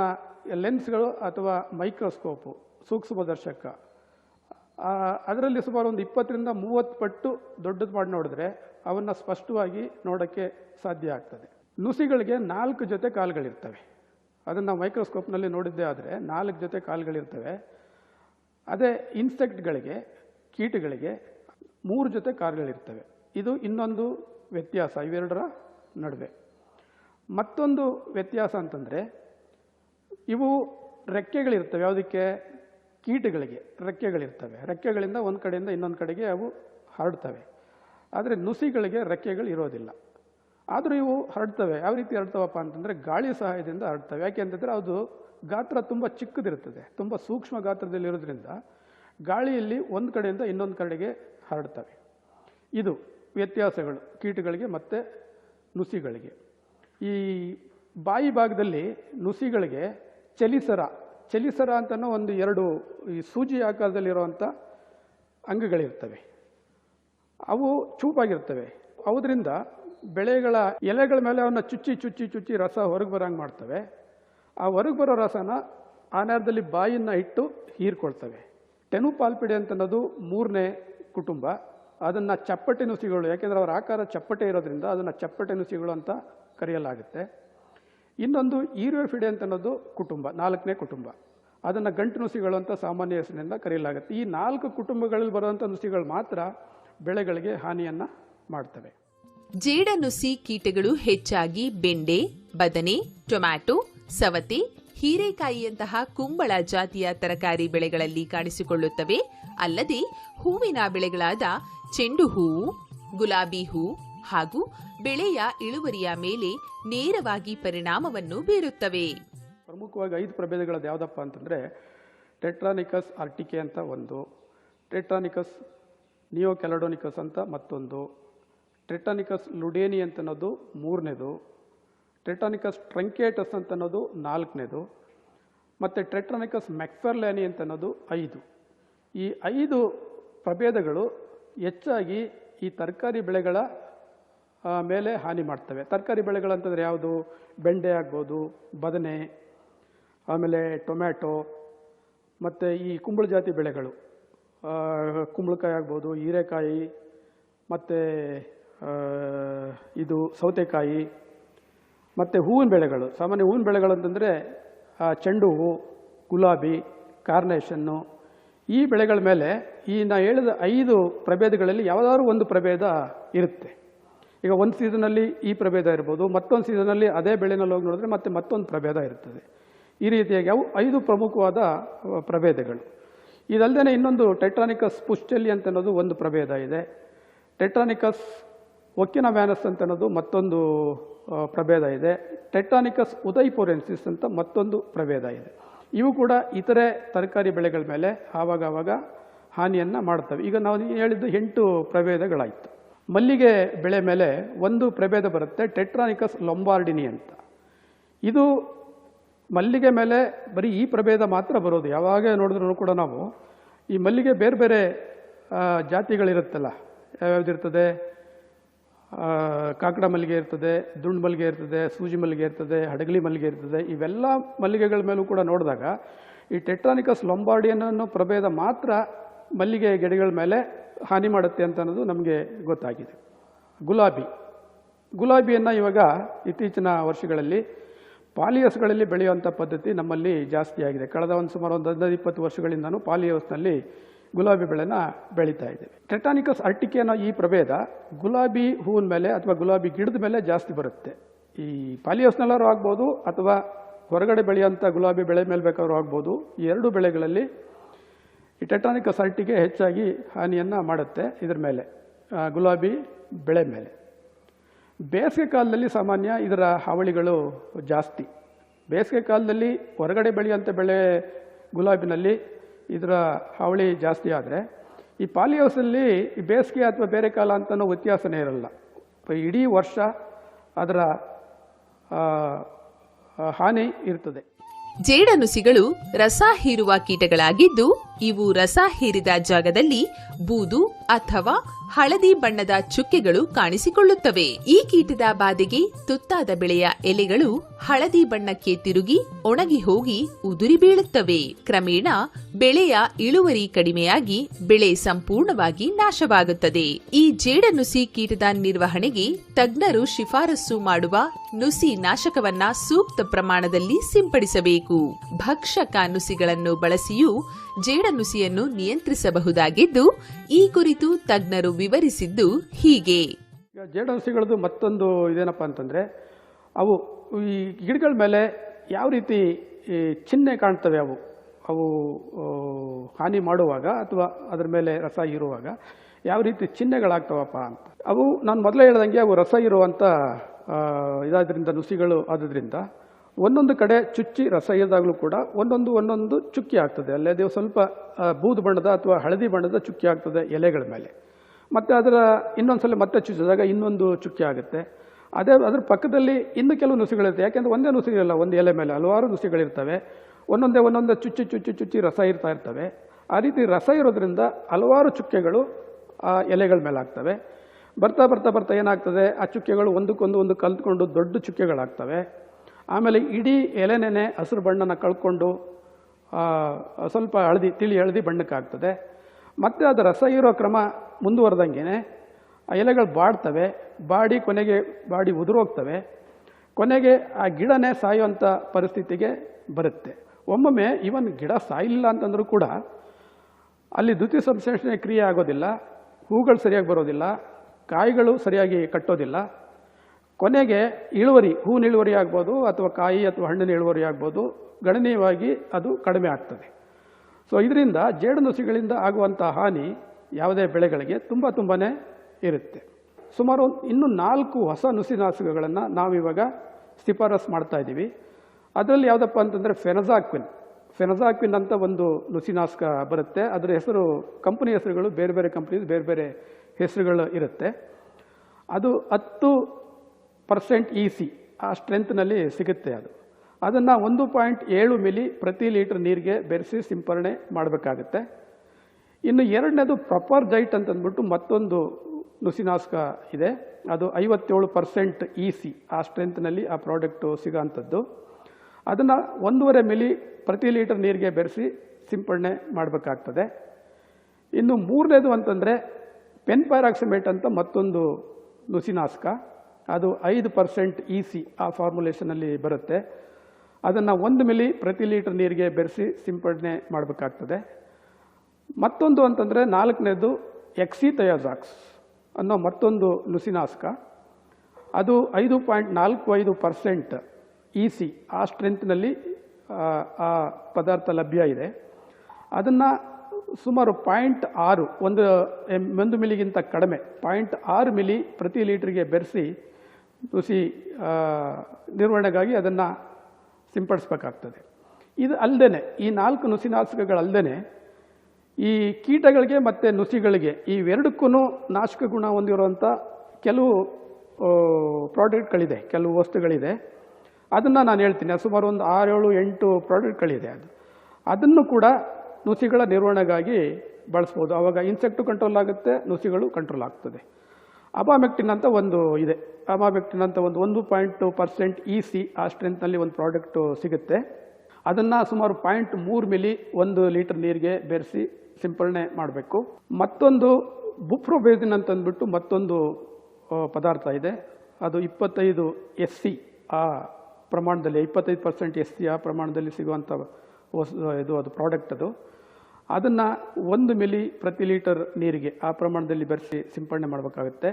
ಲೆನ್ಸ್ಗಳು ಅಥವಾ ಮೈಕ್ರೋಸ್ಕೋಪು ಸೂಕ್ಷ್ಮದರ್ಶಕ ಅದರಲ್ಲಿ ಸುಮಾರು ಒಂದು ಇಪ್ಪತ್ತರಿಂದ ಮೂವತ್ತು ಪಟ್ಟು ದೊಡ್ಡದು ಮಾಡಿ ನೋಡಿದ್ರೆ ಅವನ್ನ ಸ್ಪಷ್ಟವಾಗಿ ನೋಡೋಕ್ಕೆ ಸಾಧ್ಯ ಆಗ್ತದೆ. ನುಸಿಗಳಿಗೆ ನಾಲ್ಕು ಜೊತೆ ಕಾಲುಗಳಿರ್ತವೆ. ಅದನ್ನು ಮೈಕ್ರೋಸ್ಕೋಪ್ನಲ್ಲಿ ನೋಡಿದ್ದೇ ಆದರೆ ನಾಲ್ಕು ಜೊತೆ ಕಾಲುಗಳಿರ್ತವೆ. ಅದೇ ಇನ್ಸೆಕ್ಟ್ಗಳಿಗೆ, ಕೀಟಗಳಿಗೆ ಮೂರು ಜೊತೆ ಕಾಲುಗಳಿರ್ತವೆ. ಇದು ಇನ್ನೊಂದು ವ್ಯತ್ಯಾಸ ಇವೆರಡರ ನಡುವೆ. ಮತ್ತೊಂದು ವ್ಯತ್ಯಾಸ ಅಂತಂದರೆ, ಇವು ರೆಕ್ಕೆಗಳಿರ್ತವೆ. ಯಾವುದಕ್ಕೆ? ಕೀಟಗಳಿಗೆ ರೆಕ್ಕೆಗಳಿರ್ತವೆ. ರೆಕ್ಕೆಗಳಿಂದ ಒಂದು ಕಡೆಯಿಂದ ಇನ್ನೊಂದು ಕಡೆಗೆ ಅವು ಹರಡ್ತವೆ. ಆದರೆ ನುಸಿಗಳಿಗೆ ರೆಕ್ಕೆಗಳು ಇರೋದಿಲ್ಲ. ಆದರೂ ಇವು ಹರಡ್ತವೆ. ಯಾವ ರೀತಿ ಹರಡ್ತವಪ್ಪ ಅಂತಂದರೆ, ಗಾಳಿ ಸಹಾಯದಿಂದ ಹರಡ್ತವೆ. ಯಾಕೆ ಅಂತಂದರೆ, ಅದು ಗಾತ್ರ ತುಂಬ ಚಿಕ್ಕದಿರ್ತದೆ. ತುಂಬ ಸೂಕ್ಷ್ಮ ಗಾತ್ರದಲ್ಲಿ ಇರೋದ್ರಿಂದ ಗಾಳಿಯಲ್ಲಿ ಒಂದು ಕಡೆಯಿಂದ ಇನ್ನೊಂದು ಕಡೆಗೆ ಹರಡ್ತವೆ. ಇದು ವ್ಯತ್ಯಾಸಗಳು. ಕೀಟಗಳಿಗೆ ಮತ್ತು ನುಸಿಗಳಿಗೆ. ಈ ಬಾಯಿ ಭಾಗದಲ್ಲಿ ನುಸಿಗಳಿಗೆ ಚಲಿಸರ ಚಲಿಸರ ಅಂತನೋ ಒಂದು ಎರಡು ಈ ಸೂಜಿ ಆಕಾರದಲ್ಲಿರುವಂಥ ಅಂಗಗಳಿರ್ತವೆ. ಅವು ಚೂಪಾಗಿರ್ತವೆ. ಅವುದರಿಂದ ಬೆಳೆಗಳ ಎಲೆಗಳ ಮೇಲೆ ಅವನ್ನ ಚುಚ್ಚಿ ಚುಚ್ಚಿ ಚುಚ್ಚಿ ರಸ ಹೊರಗೆ ಬರೋಂಗೆ ಮಾಡ್ತವೆ. ಆ ಹೊರಗೆ ಬರೋ ರಸನ ಆ ನೇರದಲ್ಲಿ ಬಾಯಿಯನ್ನು ಇಟ್ಟು ಹೀರ್ಕೊಳ್ತವೆ. ಟೆನುಪಾಲ್ಪಿಡೆ ಅಂತ ಅನ್ನೋದು ಮೂರನೇ ಕುಟುಂಬ. ಅದನ್ನು ಚಪ್ಪಟೆ ನುಸಿಗಳು, ಯಾಕೆಂದರೆ ಅವರ ಆಕಾರ ಚಪ್ಪಟೆ ಇರೋದ್ರಿಂದ ಅದನ್ನು ಚಪ್ಪಟೆ ನುಸಿಗಳು ಅಂತ ಕರೆಯಲಾಗುತ್ತೆ. ಇನ್ನೊಂದು ಹೀರೋಫಿಡೆ ಅಂತ ಅನ್ನೋದು ಕುಟುಂಬ, ನಾಲ್ಕನೇ ಕುಟುಂಬ. ಅದನ್ನು ಗಂಟು ನುಸಿಗಳು ಅಂತ ಸಾಮಾನ್ಯ ಹೆಸರಿನಿಂದ ಕರೆಯಲಾಗುತ್ತೆ. ಈ ನಾಲ್ಕು ಕುಟುಂಬಗಳಲ್ಲಿ ಬರುವಂಥ ನುಸಿಗಳು ಮಾತ್ರ ಬೆಳೆಗಳಿಗೆ ಹಾನಿಯನ್ನು ಮಾಡ್ತವೆ. ಜೇಡನುಸಿ ಕೀಟಗಳು ಹೆಚ್ಚಾಗಿ ಬೆಂಡೆ, ಬದನೆ, ಟೊಮ್ಯಾಟೊ, ಸವತಿ, ಹೀರೆಕಾಯಿಯಂತಹ ಕುಂಬಳ ಜಾತಿಯ ತರಕಾರಿ ಬೆಳೆಗಳಲ್ಲಿ ಕಾಣಿಸಿಕೊಳ್ಳುತ್ತವೆ. ಅಲ್ಲದೆ ಹೂವಿನ ಬೆಳೆಗಳಾದ ಚೆಂಡು ಹೂವು ಗುಲಾಬಿ ಹೂ ಹಾಗೂ ಬೆಳೆಯ ಇಳುವರಿಯ ಮೇಲೆ ನೇರವಾಗಿ ಪರಿಣಾಮವನ್ನು ಬೀರುತ್ತವೆ. ಪ್ರಮುಖವಾಗಿ ಐದು ಪ್ರಭೇದಗಳದ್ದು ಯಾವುದಪ್ಪ ಅಂತಂದರೆ ಟೆಟ್ರಾನಿಕಸ್ ಆರ್ಟಿಕೆ ಅಂತ ಒಂದು, ಟೆಟ್ರಾನಿಕಸ್ ನಿಯೋ ಕೆಲಡೋನಿಕಸ್ ಅಂತ ಮತ್ತೊಂದು, ಟೆಟ್ರಾನಿಕಸ್ ಲುಡೇನಿ ಅಂತ ಅನ್ನೋದು ಮೂರನೇದು, ಟೆಟ್ರಾನಿಕಸ್ ಟ್ರಂಕೇಟಸ್ ಅಂತ ಅನ್ನೋದು ನಾಲ್ಕನೇದು, ಮತ್ತು ಟೆಟ್ರಾನಿಕಸ್ ಅಂತ ಅನ್ನೋದು ಐದು. ಈ ಐದು ಪ್ರಭೇದಗಳು ಹೆಚ್ಚಾಗಿ ಈ ತರಕಾರಿ ಬೆಳೆಗಳ ಮೇಲೆ ಹಾನಿ ಮಾಡ್ತವೆ. ತರಕಾರಿ ಬೆಳೆಗಳಂತಂದರೆ ಯಾವುದು? ಬೆಂಡೆ ಆಗ್ಬೋದು ಬದನೆ ಆಮೇಲೆ ಟೊಮ್ಯಾಟೊ ಮತ್ತು ಈ ಕುಂಬಳ ಜಾತಿ ಬೆಳೆಗಳು. ಕುಂಬಳಕಾಯಿ ಆಗ್ಬೋದು ಹೀರೆಕಾಯಿ ಮತ್ತು ಇದು ಸೌತೆಕಾಯಿ ಮತ್ತು ಹೂವಿನ ಬೆಳೆಗಳು. ಸಾಮಾನ್ಯ ಹೂವಿನ ಬೆಳೆಗಳು ಅಂತಂದರೆ ಆ, ಚೆಂಡು ಹೂವು ಗುಲಾಬಿ ಕಾರ್ನೇಷನ್ನು. ಈ ಬೆಳೆಗಳ ಮೇಲೆ ಈ ನಾ ಹೇಳಿದ ಐದು ಪ್ರಭೇದಗಳಲ್ಲಿ ಯಾವುದಾದ್ರೂ ಒಂದು ಪ್ರಭೇದ ಇರುತ್ತೆ. ಈಗ ಒಂದು ಸೀಸನಲ್ಲಿ ಈ ಪ್ರಭೇದ ಇರ್ಬೋದು, ಮತ್ತೊಂದು ಸೀಸನಲ್ಲಿ ಅದೇ ಬೆಳೆನಲ್ಲಿ ಹೋಗಿ ನೋಡಿದ್ರೆ ಮತ್ತೆ ಮತ್ತೊಂದು ಪ್ರಭೇದ ಇರ್ತದೆ. ಈ ರೀತಿಯಾಗಿ ಅವು ಐದು ಪ್ರಮುಖವಾದ ಪ್ರಭೇದಗಳು. ಇದಲ್ಲದೆ ಇನ್ನೊಂದು ಟೆಟ್ರಾನಿಕಸ್ ಪುಸ್ಟೆಲಿ ಅಂತ ಅನ್ನೋದು ಒಂದು ಪ್ರಭೇದ ಇದೆ. ಟೆಟ್ರಾನಿಕಸ್ ಒಕ್ಕಿನ ವ್ಯಾನಸ್ ಅಂತ ಅನ್ನೋದು ಮತ್ತೊಂದು ಪ್ರಭೇದ ಇದೆ. ಟೆಟ್ರಾನಿಕಸ್ ಉದೈಪೋರೆನ್ಸಿಸ್ ಅಂತ ಮತ್ತೊಂದು ಪ್ರಭೇದ ಇದೆ. ಇವು ಕೂಡ ಇತರೆ ತರಕಾರಿ ಬೆಳೆಗಳ ಮೇಲೆ ಆವಾಗವಾಗ ಆವಾಗ ಹಾನಿಯನ್ನು ಮಾಡ್ತವೆ. ಈಗ ನಾವು ಹೇಳಿದ್ದು ಎಂಟು ಪ್ರಭೇದಗಳಾಯಿತು. ಮಲ್ಲಿಗೆ ಬೆಳೆ ಮೇಲೆ ಒಂದು ಪ್ರಭೇದ ಬರುತ್ತೆ, ಟೆಟ್ರಾನಿಕಸ್ ಲೊಂಬಾರ್ಡಿನಿ ಅಂತ. ಇದು ಮಲ್ಲಿಗೆ ಮೇಲೆ ಬರೀ ಈ ಪ್ರಭೇದ ಮಾತ್ರ ಬರೋದು. ಯಾವಾಗ ನೋಡಿದ್ರು ಕೂಡ ನಾವು ಈ ಮಲ್ಲಿಗೆ ಬೇರೆ ಬೇರೆ ಜಾತಿಗಳಿರುತ್ತಲ್ಲ. ಯಾವ್ಯಾವ್ದಿರ್ತದೆ ಕಾಕಡ ಮಲ್ಲಿಗೆ ಇರ್ತದೆ, ದುಂಡು ಮಲ್ಲಿಗೆ ಇರ್ತದೆ, ಸೂಜಿ ಮಲ್ಲಿಗೆ ಇರ್ತದೆ, ಹಡಗಲಿ ಮಲ್ಲಿಗೆ ಇರ್ತದೆ. ಇವೆಲ್ಲ ಮಲ್ಲಿಗೆಗಳ ಮೇಲೂ ಕೂಡ ನೋಡಿದಾಗ ಈ ಟೆಟ್ರಾನಿಕಸ್ ಲೊಂಬಾರ್ಡಿಯನ್ ಪ್ರಭೇದ ಮಾತ್ರ ಮಲ್ಲಿಗೆ ಗಿಡಗಳ ಮೇಲೆ ಹಾನಿ ಮಾಡುತ್ತೆ ಅಂತ ಅನ್ನೋದು ನಮಗೆ ಗೊತ್ತಾಗಿದೆ. ಗುಲಾಬಿ. ಗುಲಾಬಿಯನ್ನು ಇವಾಗ ಇತ್ತೀಚಿನ ವರ್ಷಗಳಲ್ಲಿ ಪಾಲಿಯಸ್ಗಳಲ್ಲಿ ಬೆಳೆಯುವಂಥ ಪದ್ಧತಿ ನಮ್ಮಲ್ಲಿ ಜಾಸ್ತಿ ಆಗಿದೆ. ಕಳೆದ ಒಂದು ಸುಮಾರು ಒಂದು ಹದಿನೈದು, ಇಪ್ಪತ್ತು ವರ್ಷಗಳಿಂದನೂ ಪಾಲಿಯಸ್ನಲ್ಲಿ ಗುಲಾಬಿ ಬೆಳೆನ ಬೆಳೀತಾ ಇದ್ದೇವೆ ಟೆಟಾನಿಕಸ್ ಅರ್ಟಿಕೆ ಅನ್ನೋ ಈ ಪ್ರಭೇದ ಗುಲಾಬಿ ಹೂವಿನ ಮೇಲೆ ಅಥವಾ ಗುಲಾಬಿ ಗಿಡದ ಮೇಲೆ ಜಾಸ್ತಿ ಬರುತ್ತೆ. ಈ ಪಾಲಿಯಸ್ನಲ್ಲಾದ್ರೂ ಆಗ್ಬೋದು ಅಥವಾ ಹೊರಗಡೆ ಬೆಳೆಯುವಂಥ ಗುಲಾಬಿ ಬೆಳೆ ಮೇಲೆ ಬೇಕಾದ್ರೂ ಆಗ್ಬೋದು. ಈ ಎರಡು ಬೆಳೆಗಳಲ್ಲಿ ಈ ಟೆಟ್ರಾನಿಕ್ ಅಸಾಲ್ಟಿಗೆ ಹೆಚ್ಚಾಗಿ ಹಾನಿಯನ್ನು ಮಾಡುತ್ತೆ ಇದರ ಮೇಲೆ ಗುಲಾಬಿ ಬೆಳೆ ಮೇಲೆ. ಬೇಸಿಗೆ ಕಾಲದಲ್ಲಿ ಸಾಮಾನ್ಯ ಇದರ ಹಾವಳಿಗಳು ಜಾಸ್ತಿ. ಬೇಸಿಗೆ ಕಾಲದಲ್ಲಿ ಹೊರಗಡೆ ಬೆಳೆಯುವಂಥ ಬೆಳೆ ಗುಲಾಬಿನಲ್ಲಿ ಇದರ ಹಾವಳಿ ಜಾಸ್ತಿ ಆದರೆ, ಈ ಪಾಲಿಹೌಸಲ್ಲಿ ಈ ಬೇಸಿಗೆ ಅಥವಾ ಬೇರೆ ಕಾಲ ಅಂತಲೂ ವ್ಯತ್ಯಾಸನೇ ಇರಲ್ಲ. ಇಡೀ ವರ್ಷ ಅದರ ಹಾನಿ ಇರ್ತದೆ. ಜೇಡನುಸಿಗಳು ರಸ ಹೀರುವ ಕೀಟಗಳಾಗಿದ್ದು ಇವು ರಸ ಹೀರಿದ ಜಾಗದಲ್ಲಿ ಬೂದು ಅಥವಾ ಹಳದಿ ಬಣ್ಣದ ಚುಕ್ಕೆಗಳು ಕಾಣಿಸಿಕೊಳ್ಳುತ್ತವೆ. ಈ ಕೀಟದ ಬಾಧೆಗೆ ತುತ್ತಾದ ಬೆಳೆಯ ಎಲೆಗಳು ಹಳದಿ ಬಣ್ಣಕ್ಕೆ ತಿರುಗಿ ಒಣಗಿ ಹೋಗಿ ಉದುರಿ ಬೀಳುತ್ತವೆ. ಕ್ರಮೇಣ ಬೆಳೆಯ ಇಳುವರಿ ಕಡಿಮೆಯಾಗಿ ಬೆಳೆ ಸಂಪೂರ್ಣವಾಗಿ ನಾಶವಾಗುತ್ತದೆ. ಈ ಜೇಡನುಸಿ ಕೀಟದ ನಿರ್ವಹಣೆಗೆ ತಜ್ಞರು ಶಿಫಾರಸು ಮಾಡುವ ನುಸಿ ನಾಶಕವನ್ನ ಸೂಕ್ತ ಪ್ರಮಾಣದಲ್ಲಿ ಸಿಂಪಡಿಸಬೇಕು. ಭಕ್ಷಕ ನುಸಿಗಳನ್ನು ಬಳಸಿಯೂ ಜೇಡನುಸಿಯನ್ನು ನಿಯಂತ್ರಿಸಬಹುದಾಗಿದ್ದು, ಈ ಕುರಿತು ತಜ್ಞರು ವಿವರಿಸಿದ್ದು ಹೀಗೆ. ಜೇಡ ನುಸಿಗಳದ್ದು ಮತ್ತೊಂದು ಇದೇನಪ್ಪ ಅಂತಂದರೆ, ಅವು ಈ ಗಿಡಗಳ ಮೇಲೆ ಯಾವ ರೀತಿ ಚಿಹ್ನೆ ಕಾಣ್ತವೆ ಅವು? ಅವು ಹಾನಿ ಮಾಡುವಾಗ ಅಥವಾ ಅದರ ಮೇಲೆ ರಸ ಇರುವಾಗ ಯಾವ ರೀತಿ ಚಿಹ್ನೆಗಳಾಗ್ತವಪ್ಪ ಅಂತ. ಅವು, ನಾನು ಮೊದಲೇ ಹೇಳ್ದಂಗೆ ಅವು ರಸ ಇರುವಂಥ ಇದಾದ್ರಿಂದ, ನುಸಿಗಳು ಆದ್ರಿಂದ ಒಂದೊಂದು ಕಡೆ ಚುಚ್ಚಿ ರಸ ಇದ್ದಾಗಲೂ ಕೂಡ ಒಂದೊಂದು ಒಂದೊಂದು ಚುಕ್ಕಿ ಆಗ್ತದೆ. ಅಲ್ಲದೆ ಸ್ವಲ್ಪ ಬೂದು ಬಣ್ಣದ ಅಥವಾ ಹಳದಿ ಬಣ್ಣದ ಚುಕ್ಕಿ ಆಗ್ತದೆ ಎಲೆಗಳ ಮೇಲೆ. ಮತ್ತು ಅದರ ಇನ್ನೊಂದ್ಸಲ ಮತ್ತೆ ಚುಚ್ಚಿದಾಗ ಇನ್ನೊಂದು ಚುಕ್ಕಿ ಆಗುತ್ತೆ. ಅದೇ ಅದ್ರ ಪಕ್ಕದಲ್ಲಿ ಇನ್ನೂ ಕೆಲವು ನುಸಿಗಳಿರುತ್ತೆ. ಯಾಕೆಂದರೆ ಒಂದೇ ನುಸಿಗಳಿಲ್ಲ, ಒಂದು ಎಲೆ ಮೇಲೆ ಹಲವಾರು ನುಸಿಗಳಿರ್ತವೆ. ಒಂದೊಂದೇ ಒಂದೊಂದೇ ಚುಚ್ಚಿ ಚುಚ್ಚಿ ಚುಚ್ಚಿ ರಸ ಇರ್ತಾ ಇರ್ತವೆ. ಆ ರೀತಿ ರಸ ಇರೋದ್ರಿಂದ ಹಲವಾರು ಚುಕ್ಕೆಗಳು, ಆ, ಎಲೆಗಳ ಮೇಲೆ ಆಗ್ತವೆ. ಬರ್ತಾ ಬರ್ತಾ ಬರ್ತಾ ಏನಾಗ್ತದೆ? ಆ ಚುಕ್ಕೆಗಳು ಒಂದಕ್ಕೊಂದು ಒಂದು ಕಲ್ತ್ಕೊಂಡು ದೊಡ್ಡ ಚುಕ್ಕೆಗಳಾಗ್ತವೆ. ಆಮೇಲೆ ಇಡೀ ಎಲೆನೆನೆ ಹಸಿರು ಬಣ್ಣನ ಕಳ್ಕೊಂಡು ಸ್ವಲ್ಪ ಹಳದಿ, ತಿಳಿ ಹಳದಿ ಬಣ್ಣಕ್ಕಾಗ್ತದೆ. ಮತ್ತು ಅದು ರಸ ಇರೋ ಕ್ರಮ ಮುಂದುವರೆದಂಗೆ ಆ ಎಲೆಗಳು ಬಾಡ್ತವೆ, ಬಾಡಿ ಕೊನೆಗೆ, ಬಾಡಿ ಉದುರೋಗ್ತವೆ. ಕೊನೆಗೆ ಆ ಗಿಡನೇ ಸಾಯುವಂಥ ಪರಿಸ್ಥಿತಿಗೆ ಬರುತ್ತೆ. ಒಮ್ಮೊಮ್ಮೆ ಇವನ್ ಗಿಡ ಸಾಯಿಲ್ಲ ಅಂತಂದರೂ ಕೂಡ ಅಲ್ಲಿ ದ್ಯುತಿ ಸಂಶ್ಲೇಷಣೆ ಕ್ರಿಯೆ ಆಗೋದಿಲ್ಲ, ಹೂಗಳು ಸರಿಯಾಗಿ ಬರೋದಿಲ್ಲ, ಕಾಯಿಗಳು ಸರಿಯಾಗಿ ಕಟ್ಟೋದಿಲ್ಲ. ಕೊನೆಗೆ ಇಳುವರಿ, ಹೂವಿನ ಇಳುವರಿ ಆಗ್ಬೋದು ಅಥವಾ ಕಾಯಿ ಅಥವಾ ಹಣ್ಣಿನ ಇಳುವರಿ ಆಗ್ಬೋದು, ಗಣನೀಯವಾಗಿ ಅದು ಕಡಿಮೆ ಆಗ್ತದೆ. ಸೊ ಇದರಿಂದ ಜೇಡುನುಸಿಗಳಿಂದ ಆಗುವಂಥ ಹಾನಿ ಯಾವುದೇ ಬೆಳೆಗಳಿಗೆ ತುಂಬ ತುಂಬಾ ಇರುತ್ತೆ. ಸುಮಾರು ಇನ್ನೂ ನಾಲ್ಕು ಹೊಸ ನುಸಿನಾಶಕಗಳನ್ನು ನಾವಿವಾಗ ಶಿಫಾರಸ್ ಮಾಡ್ತಾ ಇದ್ದೀವಿ. ಅದರಲ್ಲಿ ಯಾವುದಪ್ಪ ಅಂತಂದರೆ ಫೆನಜಾಕ್ವಿನ್. ಫೆನಜಾಕ್ವಿನ್ ಅಂತ ಒಂದು ನುಸಿನಾಶಕ ಬರುತ್ತೆ. ಅದರ ಹೆಸರು ಕಂಪನಿ ಹೆಸರುಗಳು ಬೇರೆ ಬೇರೆ ಕಂಪ್ನೀಸ್ ಬೇರೆ ಬೇರೆ ಹೆಸರುಗಳು ಇರುತ್ತೆ. ಅದು ಹತ್ತು ಪರ್ಸೆಂಟ್ ಇ ಸಿ ಆ ಸ್ಟ್ರೆಂತ್ನಲ್ಲಿ ಸಿಗುತ್ತೆ ಅದು. ಅದನ್ನು ಒಂದು ಪಾಯಿಂಟ್ ಏಳು ಮಿಲಿ ಪ್ರತಿ ಲೀಟರ್ ನೀರಿಗೆ ಬೆರೆಸಿ ಸಿಂಪರಣೆ ಮಾಡಬೇಕಾಗತ್ತೆ. ಇನ್ನು ಎರಡನೇದು ಪ್ರಾಪರ್ ಜೈಟ್ ಅಂತಂದ್ಬಿಟ್ಟು ಮತ್ತೊಂದು ನುಸಿನಾಸ್ಕ ಇದೆ. ಅದು ಐವತ್ತೇಳು ಪರ್ಸೆಂಟ್ ಇ ಸಿ ಆ ಸ್ಟ್ರೆಂತ್ನಲ್ಲಿ ಆ ಪ್ರಾಡಕ್ಟು ಸಿಗೋಂಥದ್ದು. ಅದನ್ನು ಒಂದೂವರೆ ಮಿಲಿ ಪ್ರತಿ ಲೀಟರ್ ನೀರಿಗೆ ಬೆರೆಸಿ ಸಿಂಪಡಣೆ ಮಾಡಬೇಕಾಗ್ತದೆ. ಇನ್ನು ಮೂರನೇದು ಅಂತಂದರೆ ಪೆನ್ ಪ್ಯಾರಾಕ್ಸಿಮೇಟ್ ಅಂತ ಮತ್ತೊಂದು ನುಸಿನಾಶಕ ಅದು ಐದು ಪರ್ಸೆಂಟ್ ಇ ಸಿ ಆ ಫಾರ್ಮುಲೇಷನಲ್ಲಿ ಬರುತ್ತೆ. ಅದನ್ನು ಒಂದು ಮಿಲಿ ಪ್ರತಿ ಲೀಟರ್ ನೀರಿಗೆ ಬೆರೆಸಿ ಸಿಂಪಡಣೆ ಮಾಡಬೇಕಾಗ್ತದೆ. ಮತ್ತೊಂದು ಅಂತಂದರೆ ನಾಲ್ಕನೇದು ಎಕ್ಸಿ ತಯಾಜಾಕ್ಸ್ ಅನ್ನೋ ಮತ್ತೊಂದು ನುಸಿನಾಸ್ಕ. ಅದು ಐದು ಪಾಯಿಂಟ್ ನಾಲ್ಕು ಐದು ಪರ್ಸೆಂಟ್ ಇ ಸಿ ಆ ಸ್ಟ್ರೆಂತ್ನಲ್ಲಿ ಆ, ಪದಾರ್ಥ ಲಭ್ಯ ಇದೆ. ಅದನ್ನು ಸುಮಾರು ಪಾಯಿಂಟ್ ಆರು ಒಂದು ಒಂದು ಮಿಲಿಗಿಂತ ಕಡಿಮೆ ಪಾಯಿಂಟ್ ಆರು ಮಿಲಿ ಪ್ರತಿ ಲೀಟ್ರಿಗೆ ಬೆರೆಸಿ ನುಸಿ ನಿರ್ವಹಣೆಗಾಗಿ ಅದನ್ನು ಸಿಂಪಡಿಸ್ಬೇಕಾಗ್ತದೆ. ಇದು ಅಲ್ಲದೆ ಈ ನಾಲ್ಕು ನುಸಿನಾಶಕಗಳಲ್ಲದೆ ಈ ಕೀಟಗಳಿಗೆ ಮತ್ತು ನುಸಿಗಳಿಗೆ ಇವೆರಡಕ್ಕೂ ನಾಶಕ ಗುಣ ಹೊಂದಿರುವಂಥ ಕೆಲವು ಪ್ರಾಡಕ್ಟ್ಗಳಿದೆ, ಕೆಲವು ವಸ್ತುಗಳಿದೆ. ಅದನ್ನು ನಾನು ಹೇಳ್ತೀನಿ ಸುಮಾರು ಒಂದು ಆರೇಳು ಎಂಟು ಪ್ರಾಡಕ್ಟ್ಗಳಿದೆ ಅದು. ಅದನ್ನು ಕೂಡ ನುಸಿಗಳ ನಿರ್ವಹಣೆಗಾಗಿ ಬಳಸ್ಬೋದು. ಆವಾಗ ಇನ್ಸೆಕ್ಟು ಕಂಟ್ರೋಲ್ ಆಗುತ್ತೆ, ನುಸಿಗಳು ಕಂಟ್ರೋಲ್ ಆಗ್ತದೆ. ಅಬಾಮೆಕ್ಟಿನ್ ಅಂತ ಒಂದು ಇದೆ. ಅಬಾಮೆಕ್ಟಿನ್ ಅಂತ ಒಂದು ಒಂದು ಪಾಯಿಂಟ್ ಪರ್ಸೆಂಟ್ ಇ ಸಿ, ಆ ಸ್ಟ್ರೆಂತ್ನಲ್ಲಿ ಒಂದು ಪ್ರಾಡಕ್ಟು ಸಿಗುತ್ತೆ. ಅದನ್ನು ಸುಮಾರು ಪಾಯಿಂಟ್ ಮೂರು ಮಿಲಿ ಒಂದು ಲೀಟರ್ ನೀರಿಗೆ ಬೆರೆಸಿ ಸಿಂಪಡಣೆ ಮಾಡಬೇಕು. ಮತ್ತೊಂದು ಬುಪ್ರೋಬೇಸಿನ್ ಅಂತಂದ್ಬಿಟ್ಟು ಮತ್ತೊಂದು ಪದಾರ್ಥ ಇದೆ. ಅದು ಇಪ್ಪತ್ತೈದು ಎಸ್ ಸಿ, ಆ ಪ್ರಮಾಣದಲ್ಲಿ, ಇಪ್ಪತ್ತೈದು ಪರ್ಸೆಂಟ್ ಎಸ್ ಸಿ ಆ ಪ್ರಮಾಣದಲ್ಲಿ ಸಿಗುವಂಥ ಇದು ಅದು ಪ್ರಾಡಕ್ಟ್ ಅದು. ಅದನ್ನು ಒಂದು ಮಿಲಿ ಪ್ರತಿ ಲೀಟರ್ ನೀರಿಗೆ ಆ ಪ್ರಮಾಣದಲ್ಲಿ ಬೆರೆಸಿ ಸಿಂಪಡಣೆ ಮಾಡಬೇಕಾಗುತ್ತೆ.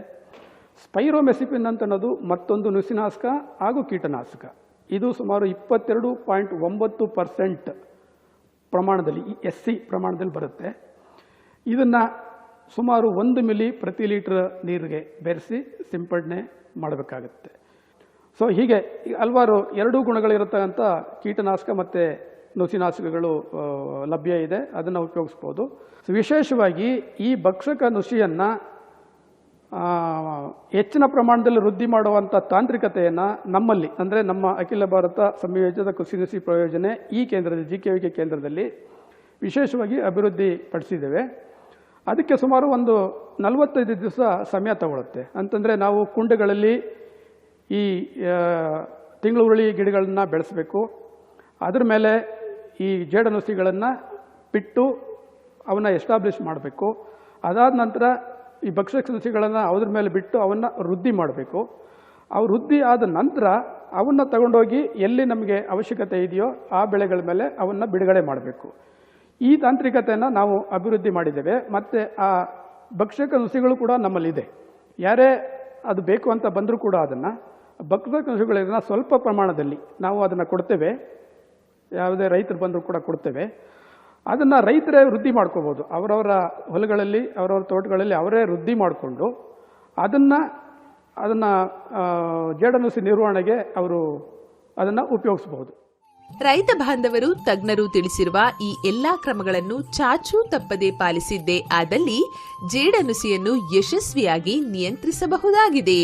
ಸ್ಪೈರೋಮೆಸಿಪಿನ್ ಅಂತ ಅನ್ನೋದು ಮತ್ತೊಂದು ನುಸಿನಾಶಕ ಹಾಗೂ ಕೀಟನಾಶಕ. ಇದು ಸುಮಾರು ಇಪ್ಪತ್ತೆರಡು ಪಾಯಿಂಟ್ ಒಂಬತ್ತು ಪರ್ಸೆಂಟ್ ಪ್ರಮಾಣದಲ್ಲಿ ಎಸ್ ಸಿ ಪ್ರಮಾಣದಲ್ಲಿ ಬರುತ್ತೆ. ಇದನ್ನು ಸುಮಾರು ಒಂದು ಮಿಲಿ ಪ್ರತಿ ಲೀಟ್ರ್ ನೀರಿಗೆ ಬೆರೆಸಿ ಸಿಂಪಡಣೆ ಮಾಡಬೇಕಾಗುತ್ತೆ. ಸೊ ಹೀಗೆ ಈ ಹಲವಾರು ಎರಡೂ ಗುಣಗಳಿರತಕ್ಕಂಥ ಕೀಟನಾಶಕ ಮತ್ತು ನುಸಿನಾಶಕಗಳು ಲಭ್ಯ ಇದೆ. ಅದನ್ನು ಉಪಯೋಗಿಸ್ಬೋದು. ವಿಶೇಷವಾಗಿ ಈ ಭಕ್ಷಕ ನುಸಿಯನ್ನು ಹೆಚ್ಚಿನ ಪ್ರಮಾಣದಲ್ಲಿ ವೃದ್ಧಿ ಮಾಡುವಂಥ ತಾಂತ್ರಿಕತೆಯನ್ನು ನಮ್ಮಲ್ಲಿ, ಅಂದರೆ ನಮ್ಮ ಅಖಿಲ ಭಾರತ ಸಂಯೋಜಿತ ಕೃಷಿ ಪ್ರಯೋಜನೆ ಈ ಕೇಂದ್ರದಲ್ಲಿ, ಜಿ ಕೆ ವಿ ಕೇಂದ್ರದಲ್ಲಿ ವಿಶೇಷವಾಗಿ ಅಭಿವೃದ್ಧಿ ಪಡಿಸಿದ್ದೇವೆ. ಅದಕ್ಕೆ ಸುಮಾರು ಒಂದು ನಲವತ್ತೈದು ದಿವಸ ಸಮಯ ತಗೊಳುತ್ತೆ. ಅಂತಂದರೆ ನಾವು ಕುಂಡಗಳಲ್ಲಿ ಈ ತಿಂಗಳು ಹುರುಳಿ ಗಿಡಗಳನ್ನು ಬೆಳೆಸಬೇಕು. ಅದ್ರ ಮೇಲೆ ಈ ಜೇಡನುಸಿಗಳನ್ನು ಬಿಟ್ಟು ಅವನ್ನ ಎಸ್ಟಾಬ್ಲಿಷ್ ಮಾಡಬೇಕು. ಅದಾದ ನಂತರ ಈ ಭಕ್ಷ್ಯ ನುಸಿಗಳನ್ನು ಅದ್ರ ಮೇಲೆ ಬಿಟ್ಟು ಅವನ್ನು ವೃದ್ಧಿ ಮಾಡಬೇಕು. ಅವು ವೃದ್ಧಿ ಆದ ನಂತರ ಅವನ್ನು ತಗೊಂಡೋಗಿ ಎಲ್ಲಿ ನಮಗೆ ಅವಶ್ಯಕತೆ ಇದೆಯೋ ಆ ಬೆಳೆಗಳ ಮೇಲೆ ಅವನ್ನು ಬಿಡುಗಡೆ ಮಾಡಬೇಕು. ಈ ತಾಂತ್ರಿಕತೆಯನ್ನು ನಾವು ಅಭಿವೃದ್ಧಿ ಮಾಡಿದ್ದೇವೆ. ಮತ್ತು ಆ ಭಕ್ಷಕ ನುಸಿಗಳು ಕೂಡ ನಮ್ಮಲ್ಲಿದೆ. ಯಾರೇ ಅದು ಬೇಕು ಅಂತ ಬಂದರೂ ಕೂಡ ಅದನ್ನು ಭಕ್ಷಕ ನುಸಿಗಳನ್ನು ಸ್ವಲ್ಪ ಪ್ರಮಾಣದಲ್ಲಿ ನಾವು ಅದನ್ನು ಕೊಡ್ತೇವೆ. ಯಾವುದೇ ರೈತರು ಬಂದರೂ ಕೂಡ ಕೊಡ್ತೇವೆ. ಅದನ್ನು ರೈತರೇ ವೃದ್ಧಿ ಮಾಡ್ಕೋಬೋದು. ಅವರವರ ಹೊಲಗಳಲ್ಲಿ, ಅವರವ್ರ ತೋಟಗಳಲ್ಲಿ ಅವರೇ ವೃದ್ಧಿ ಮಾಡಿಕೊಂಡು ಅದನ್ನು ಅದನ್ನು ಜೇಡನುಸಿ ನಿರ್ವಹಣೆಗೆ ಅವರು ಅದನ್ನು ಉಪಯೋಗಿಸ್ಬೋದು ರೈತ ಬಾಂಧವರು, ತಜ್ಞರು ತಿಳಿಸಿರುವ ಈ ಎಲ್ಲಾ ಕ್ರಮಗಳನ್ನು ಚಾಚೂ ತಪ್ಪದೆ ಪಾಲಿಸಿದ್ದೇ ಆದಲ್ಲಿ ಜೇಡನುಸಿಯನ್ನು ಯಶಸ್ವಿಯಾಗಿ ನಿಯಂತ್ರಿಸಬಹುದಾಗಿದೆ.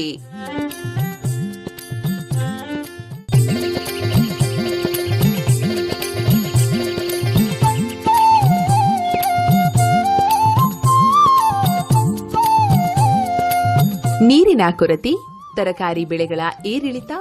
ನೀರಿನ ಕೊರತೆ, ತರಕಾರಿ ಬೆಳೆಗಳ ಏರಿಳಿತ,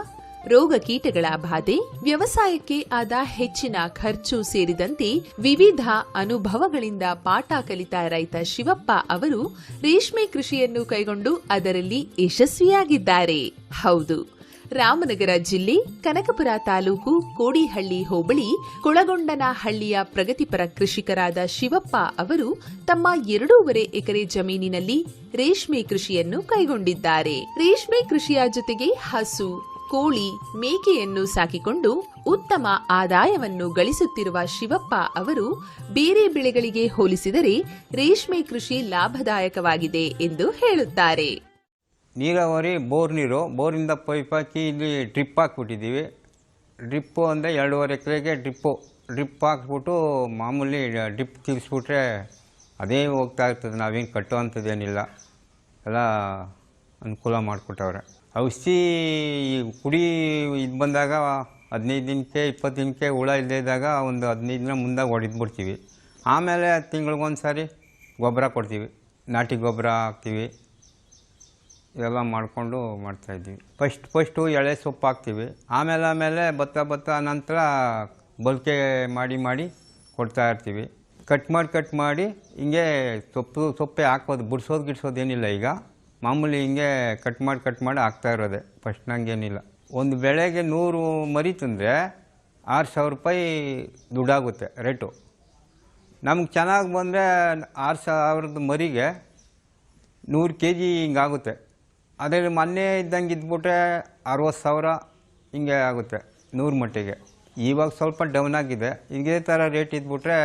ರೋಗ ಕೀಟಗಳ ಬಾಧೆ, ವ್ಯವಸಾಯಕ್ಕೆ ಆದ ಹೆಚ್ಚಿನ ಖರ್ಚು ಸೇರಿದಂತೆ ವಿವಿಧ ಅನುಭವಗಳಿಂದ ಪಾಠ ಕಲಿತ ರೈತ ಶಿವಪ್ಪ ಅವರು ರೇಷ್ಮೆ ಕೃಷಿಯನ್ನು ಕೈಗೊಂಡು ಅದರಲ್ಲಿ ಯಶಸ್ವಿಯಾಗಿದ್ದಾರೆ. ಹೌದು. ರಾಮನಗರ ಜಿಲ್ಲೆ ಕನಕಪುರ ತಾಲೂಕು ಕೋಡಿಹಳ್ಳಿ ಹೋಬಳಿ ಕೊಳಗೊಂಡನಹಳ್ಳಿಯ ಪ್ರಗತಿಪರ ಕೃಷಿಕರಾದ ಶಿವಪ್ಪ ಅವರು ತಮ್ಮ ಎರಡೂವರೆ ಎಕರೆ ಜಮೀನಿನಲ್ಲಿ ರೇಷ್ಮೆ ಕೃಷಿಯನ್ನು ಕೈಗೊಂಡಿದ್ದಾರೆ. ರೇಷ್ಮೆ ಕೃಷಿಯ ಜೊತೆಗೆ ಹಸು, ಕೋಳಿ, ಮೇಕೆಯನ್ನು ಸಾಕಿಕೊಂಡು ಉತ್ತಮ ಆದಾಯವನ್ನು ಗಳಿಸುತ್ತಿರುವ ಶಿವಪ್ಪ ಅವರು ಬೇರೆ ಬೆಳೆಗಳಿಗೆ ಹೋಲಿಸಿದರೆ ರೇಷ್ಮೆ ಕೃಷಿ ಲಾಭದಾಯಕವಾಗಿದೆ ಎಂದು ಹೇಳುತ್ತಾರೆ. ನೀರಾವರಿ, ಬೋರ್ ನೀರು. ಬೋರಿಂದ ಪೈಪ್ ಹಾಕಿ ಇಲ್ಲಿ ಡ್ರಿಪ್ ಹಾಕ್ಬಿಟ್ಟಿದ್ದೀವಿ. ಡ್ರಿಪ್ಪು ಅಂದರೆ ಎರಡೂವರೆ ಎಕರೆಗೆ ಡ್ರಿಪ್ಪು. ಡ್ರಿಪ್ ಹಾಕ್ಬಿಟ್ಟು ಮಾಮೂಲಿ ಡ್ರಿಪ್ ತಿರ್ಸ್ಬಿಟ್ರೆ ಅದೇ ಹೋಗ್ತಾ ಇರ್ತದೆ. ನಾವೇನು ಕಟ್ಟೋ ಅಂಥದ್ದೇನಿಲ್ಲ ಎಲ್ಲ ಅನುಕೂಲ ಮಾಡಿಕೊಟ್ಟವ್ರೆ. ಔಷಧಿ ಕುಡಿ ಇದು ಬಂದಾಗ ಹದಿನೈದು ದಿನಕ್ಕೆ, ಇಪ್ಪತ್ತು ದಿನಕ್ಕೆ ಹುಳ ಇಲ್ಲದೇ ಇದ್ದಾಗ ಒಂದು ಹದಿನೈದು ದಿನ ಮುಂದಾಗ ಹೊಡೆದ್ಬಿಡ್ತೀವಿ ಆಮೇಲೆ ತಿಂಗಳಿಗೊಂದು ಸಾರಿ ಗೊಬ್ಬರ ಕೊಡ್ತೀವಿ. ನಾಟಿ ಗೊಬ್ಬರ ಹಾಕ್ತೀವಿ. ಇವೆಲ್ಲ ಮಾಡಿಕೊಂಡು ಮಾಡ್ತಾಯಿದ್ವಿ ಫಸ್ಟ್ ಫಸ್ಟು ಎಳೆ ಸೊಪ್ಪು ಹಾಕ್ತೀವಿ. ಆಮೇಲೆ ಆಮೇಲೆ ಭತ್ತ ಭತ್ತ ನಂತರ ಬಲ್ಕೆ ಮಾಡಿ ಮಾಡಿ ಕೊಡ್ತಾ ಇರ್ತೀವಿ. ಕಟ್ ಮಾಡಿ ಕಟ್ ಮಾಡಿ ಹಿಂಗೆ ಸೊಪ್ಪು, ಸೊಪ್ಪೆ ಹಾಕೋದು, ಬಿಡ್ಸೋದು, ಗಿಡ್ಸೋದು ಏನಿಲ್ಲ ಈಗ. ಮಾಮೂಲಿ ಹಿಂಗೆ ಕಟ್ ಮಾಡಿ ಕಟ್ ಮಾಡಿ ಹಾಕ್ತಾ ಇರೋದೆ. ಫಸ್ಟ್ ನಂಗೇನಿಲ್ಲ. ಒಂದು ಬೆಳೆಗೆ ನೂರು ಮರಿ ತಂದರೆ ಆರು ಸಾವಿರ ರೂಪಾಯಿ ದುಡ್ಡಾಗುತ್ತೆ ರೇಟು. ನಮ್ಗೆ ಚೆನ್ನಾಗಿ ಬಂದರೆ ಆರು ಸಾವಿರದ ಮರಿಗೆ ನೂರು ಕೆ ಜಿ ಹಿಂಗಾಗುತ್ತೆ. ಅದೇ ಮೊನ್ನೆ ಇದ್ದಂಗೆ ಇದ್ಬಿಟ್ರೆ ಅರವತ್ತು ಸಾವಿರ ಹಿಂಗೆ ಆಗುತ್ತೆ ನೂರು ಮಟ್ಟಿಗೆ. ಇವಾಗ ಸ್ವಲ್ಪ ಡೌನ್ ಆಗಿದೆ. ಇದೇ ಥರ ರೇಟ್ ಇದ್ಬಿಟ್ರೆ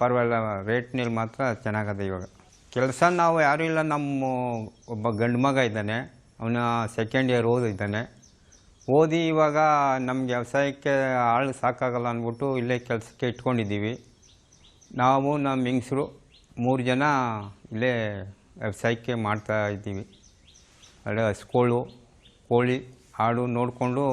ಪರವಾಗಿಲ್ಲ ರೇಟ್ನಲ್ಲಿ ಮಾತ್ರ ಚೆನ್ನಾಗದೆ ಇವಾಗ. ಕೆಲಸ ನಾವು ಯಾರೂ ಇಲ್ಲ, ನಮ್ಮ ಒಬ್ಬ ಗಂಡು ಮಗ ಇದ್ದಾನೆ. ಅವನ ಸೆಕೆಂಡ್ ಇಯರ್ ಓದಿದ್ದಾನೆ ಓದಿ ಇವಾಗ ನಮ್ಗೆ ವ್ಯವಸಾಯಕ್ಕೆ ಆಳು ಸಾಕಾಗಲ್ಲ ಅಂದ್ಬಿಟ್ಟು ಇಲ್ಲೇ ಕೆಲಸಕ್ಕೆ ಇಟ್ಕೊಂಡಿದ್ದೀವಿ. ನಾವು ನಮ್ಮ ಹೆಂಗಸರು ಮೂರು ಜನ ಇಲ್ಲೇ ವ್ಯವಸಾಯಕ್ಕೆ ಮಾಡ್ತಾ ಇದ್ದೀವಿ. ಒಳ್ಳೆ ಹಸ್ಗಳು ಕೋಳಿ ಆಡು ನೋಡಿಕೊಂಡು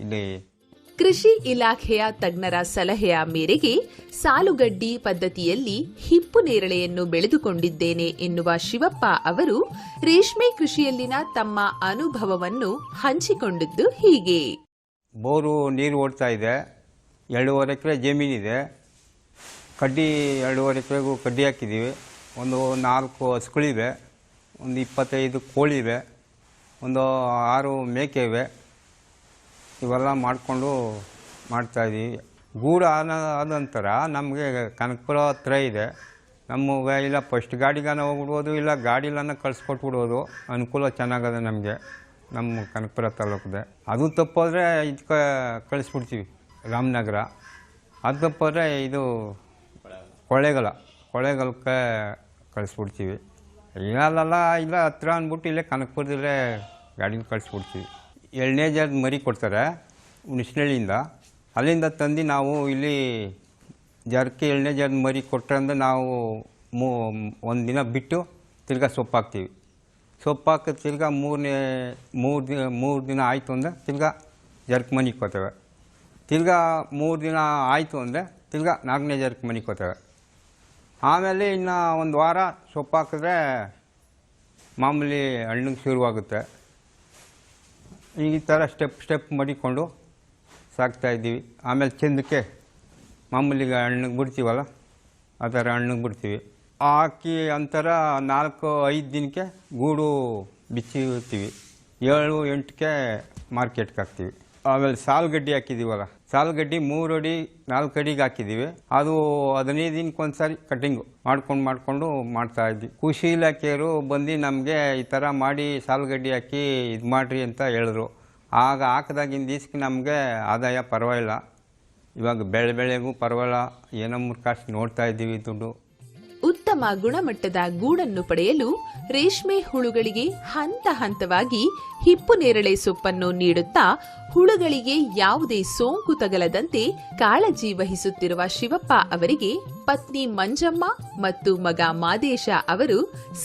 ಇಲ್ಲಿ ಕೃಷಿ ಇಲಾಖೆಯ ತಜ್ಞರ ಸಲಹೆಯ ಮೇರೆಗೆ ಸಾಲುಗಡ್ಡಿ ಪದ್ಧತಿಯಲ್ಲಿ ಹಿಪ್ಪು ನೇರಳೆಯನ್ನು ಬೆಳೆದುಕೊಂಡಿದ್ದೇನೆ ಎನ್ನುವ ಶಿವಪ್ಪ ಅವರು ರೇಷ್ಮೆ ಕೃಷಿಯಲ್ಲಿನ ತಮ್ಮ ಅನುಭವವನ್ನು ಹಂಚಿಕೊಂಡಿದ್ದು ಹೀಗೆ. ಬೋರು ನೀರು ಓಡ್ತಾ ಇದೆ ಎರಡೂವರೆ ಎಕರೆ ಜಮೀನಿದೆ ಕಡ್ಡಿ ಎರಡೂವರೆ ಎಕರೆಗೂ ಕಡ್ಡಿ ಹಾಕಿದ್ದೀವಿ. ಒಂದು ನಾಲ್ಕು ಹಸುಗಳಿವೆ. ಒಂದು ಇಪ್ಪತ್ತೈದು ಕೋಳಿವೆ ಒಂದು ಆರು ಮೇಕೆ ಇವೆ. ಇವೆಲ್ಲ ಮಾಡಿಕೊಂಡು ಮಾಡ್ತಾಯಿದ್ದೀವಿ ಗೂಡು ಆದ ನಂತರ ನಮಗೆ ಕನಕಪುರ ಹತ್ರ ಇದೆ. ನಮ್ಮ ಇಲ್ಲ ಫಸ್ಟ್ ಗಾಡಿಗಾನ ಹೋಗ್ಬಿಡ್ಬೋದು, ಇಲ್ಲ ಗಾಡಿಲನ್ನ ಕಳಿಸ್ಕೊಟ್ಬಿಡ್ಬೋದು. ಅನುಕೂಲ ಚೆನ್ನಾಗದೆ ನಮಗೆ, ನಮ್ಮ ಕನಕಪುರ ತಾಲೂಕದೆ. ಅದು ತಪ್ಪೋದ್ರೆ ಇದಕ್ಕೆ ಕಳಿಸ್ಬಿಡ್ತೀವಿ ರಾಮನಗರ. ಅದು ತಪ್ಪೋದ್ರೆ ಇದು ಕೊಳ್ಳೇಗಾಲ ಕೊಳ್ಳೇಗಾಲಕ್ಕೆ ಕಳಿಸ್ಬಿಡ್ತೀವಿ. ಇಲ್ಲಲ್ಲ ಇಲ್ಲ ಹತ್ರ ಅಂದ್ಬಿಟ್ಟು ಇಲ್ಲೇ ಕನಕಪುರದಲ್ಲೇ ಗಾಡಿನ ಕಳಿಸ್ಬಿಡ್ತೀವಿ. ಎಳ್ನೇ ಜಾಗ ಮರಿ ಕೊಡ್ತಾರೆ ಹುಣಸ್ನಳ್ಳಿಯಿಂದ ಅಲ್ಲಿಂದ ತಂದು ನಾವು ಇಲ್ಲಿ ಜರ್ಕೆ ಎಳ್ನೇ ಜಾರದ ಮರಿ ಕೊಟ್ಟರೆ ನಾವು ಮೂ, ಒಂದು ದಿನ ಬಿಟ್ಟು ತಿರ್ಗಾ ಸೊಪ್ಪು ಹಾಕ್ತೀವಿ ಸೊಪ್ಪು ಹಾಕಿ ತಿರ್ಗಾ ಮೂರನೇ, ಮೂರು ದಿನ ಮೂರು ದಿನ ಆಯಿತು ಅಂದರೆ ತಿರ್ಗಾ ಜರ್ಕ್ ಮನೆಗೆ ಕೊತ್ತೇವೆ ತಿರ್ಗಾ ಮೂರು ದಿನ ಆಯಿತು ಅಂದರೆ ತಿರ್ಗಾ ನಾಲ್ಕನೇ ಜರ್ಕ್ ಮನೆಗೆ ಕೊತ್ತೇವೆ ಆಮೇಲೆ ಇನ್ನು ಒಂದು ವಾರ ಸೊಪ್ಪು ಹಾಕಿದ್ರೆ ಮಾಮೂಲಿ ಹಣ್ಣಿಗೆ ಶುರುವಾಗುತ್ತೆ. ಈ ಥರ ಸ್ಟೆಪ್ ಸ್ಟೆಪ್ ಮಡಿಕೊಂಡು ಸಾಕ್ತಾಯಿದ್ದೀವಿ ಆಮೇಲೆ ಚೆಂದಕ್ಕೆ ಮಾಮೂಲಿಗೆ ಹಣ್ಣಿಗೆ ಬಿಡ್ತೀವಲ್ಲ, ಆ ಥರ ಹಣ್ಣಿಗೆ ಬಿಡ್ತೀವಿ. ಹಾಕಿ ಅಂತರ ನಾಲ್ಕು, ಐದು ದಿನಕ್ಕೆ ಗೂಡು ಬಿಚ್ಚಿರ್ತೀವಿ. ಏಳು ಎಂಟಕ್ಕೆ ಮಾರ್ಕೆಟ್ಗೆ ಹಾಕ್ತೀವಿ. ಆಮೇಲೆ ಸಾಲುಗಡ್ಡಿ ಹಾಕಿದ್ದೀವಲ್ಲ, ಸಾಲುಗಡ್ಡಿ ಮೂರು ಅಡಿ, ನಾಲ್ಕು ಅಡಿಗೆ ಹಾಕಿದ್ದೀವಿ. ಅದು ಹದಿನೈದು ದಿನಕ್ಕೆ ಒಂದು ಸಾರಿ ಕಟ್ಟಿಂಗು ಮಾಡ್ಕೊಂಡು ಮಾಡಿಕೊಂಡು ಮಾಡ್ತಾ ಇದ್ವಿ. ಕೃಷಿ ಇಲಾಖೆಯವರು ಬಂದು ನಮಗೆ ಈ ಥರ ಮಾಡಿ ಸಾಲುಗಡ್ಡಿ ಹಾಕಿ ಇದು ಮಾಡಿರಿ ಅಂತ ಹೇಳಿದ್ರು. ಆಗ ಹಾಕಿದಾಗಿನ ದಿವ್ಸಕ್ಕೆ ನಮಗೆ ಆದಾಯ ಪರವಾಗಿಲ್ಲ. ಇವಾಗ ಬೆಳೆ ಬೆಳೆಗೂ ಪರವಾಗಿಲ್ಲ. ಏನೋ ಮೂರು ಕಾಸು ನೋಡ್ತಾ ಇದ್ದೀವಿ ದುಡ್ಡು. ಉತ್ತಮ ಗುಣಮಟ್ಟದ ಗೂಡನ್ನು ಪಡೆಯಲು ರೇಷ್ಮೆ ಹುಳುಗಳಿಗೆ ಹಂತ ಹಂತವಾಗಿ ಹಿಪ್ಪು ನೇರಳೆ ಸೊಪ್ಪನ್ನು ನೀಡುತ್ತಾ ಹುಳುಗಳಿಗೆ ಯಾವುದೇ ಸೋಂಕು ತಗಲದಂತೆ ಕಾಳಜಿ ವಹಿಸುತ್ತಿರುವ ಶಿವಪ್ಪ ಅವರಿಗೆ ಪತ್ನಿ ಮಂಜಮ್ಮ ಮತ್ತು ಮಗ ಮಾದೇಶ ಅವರು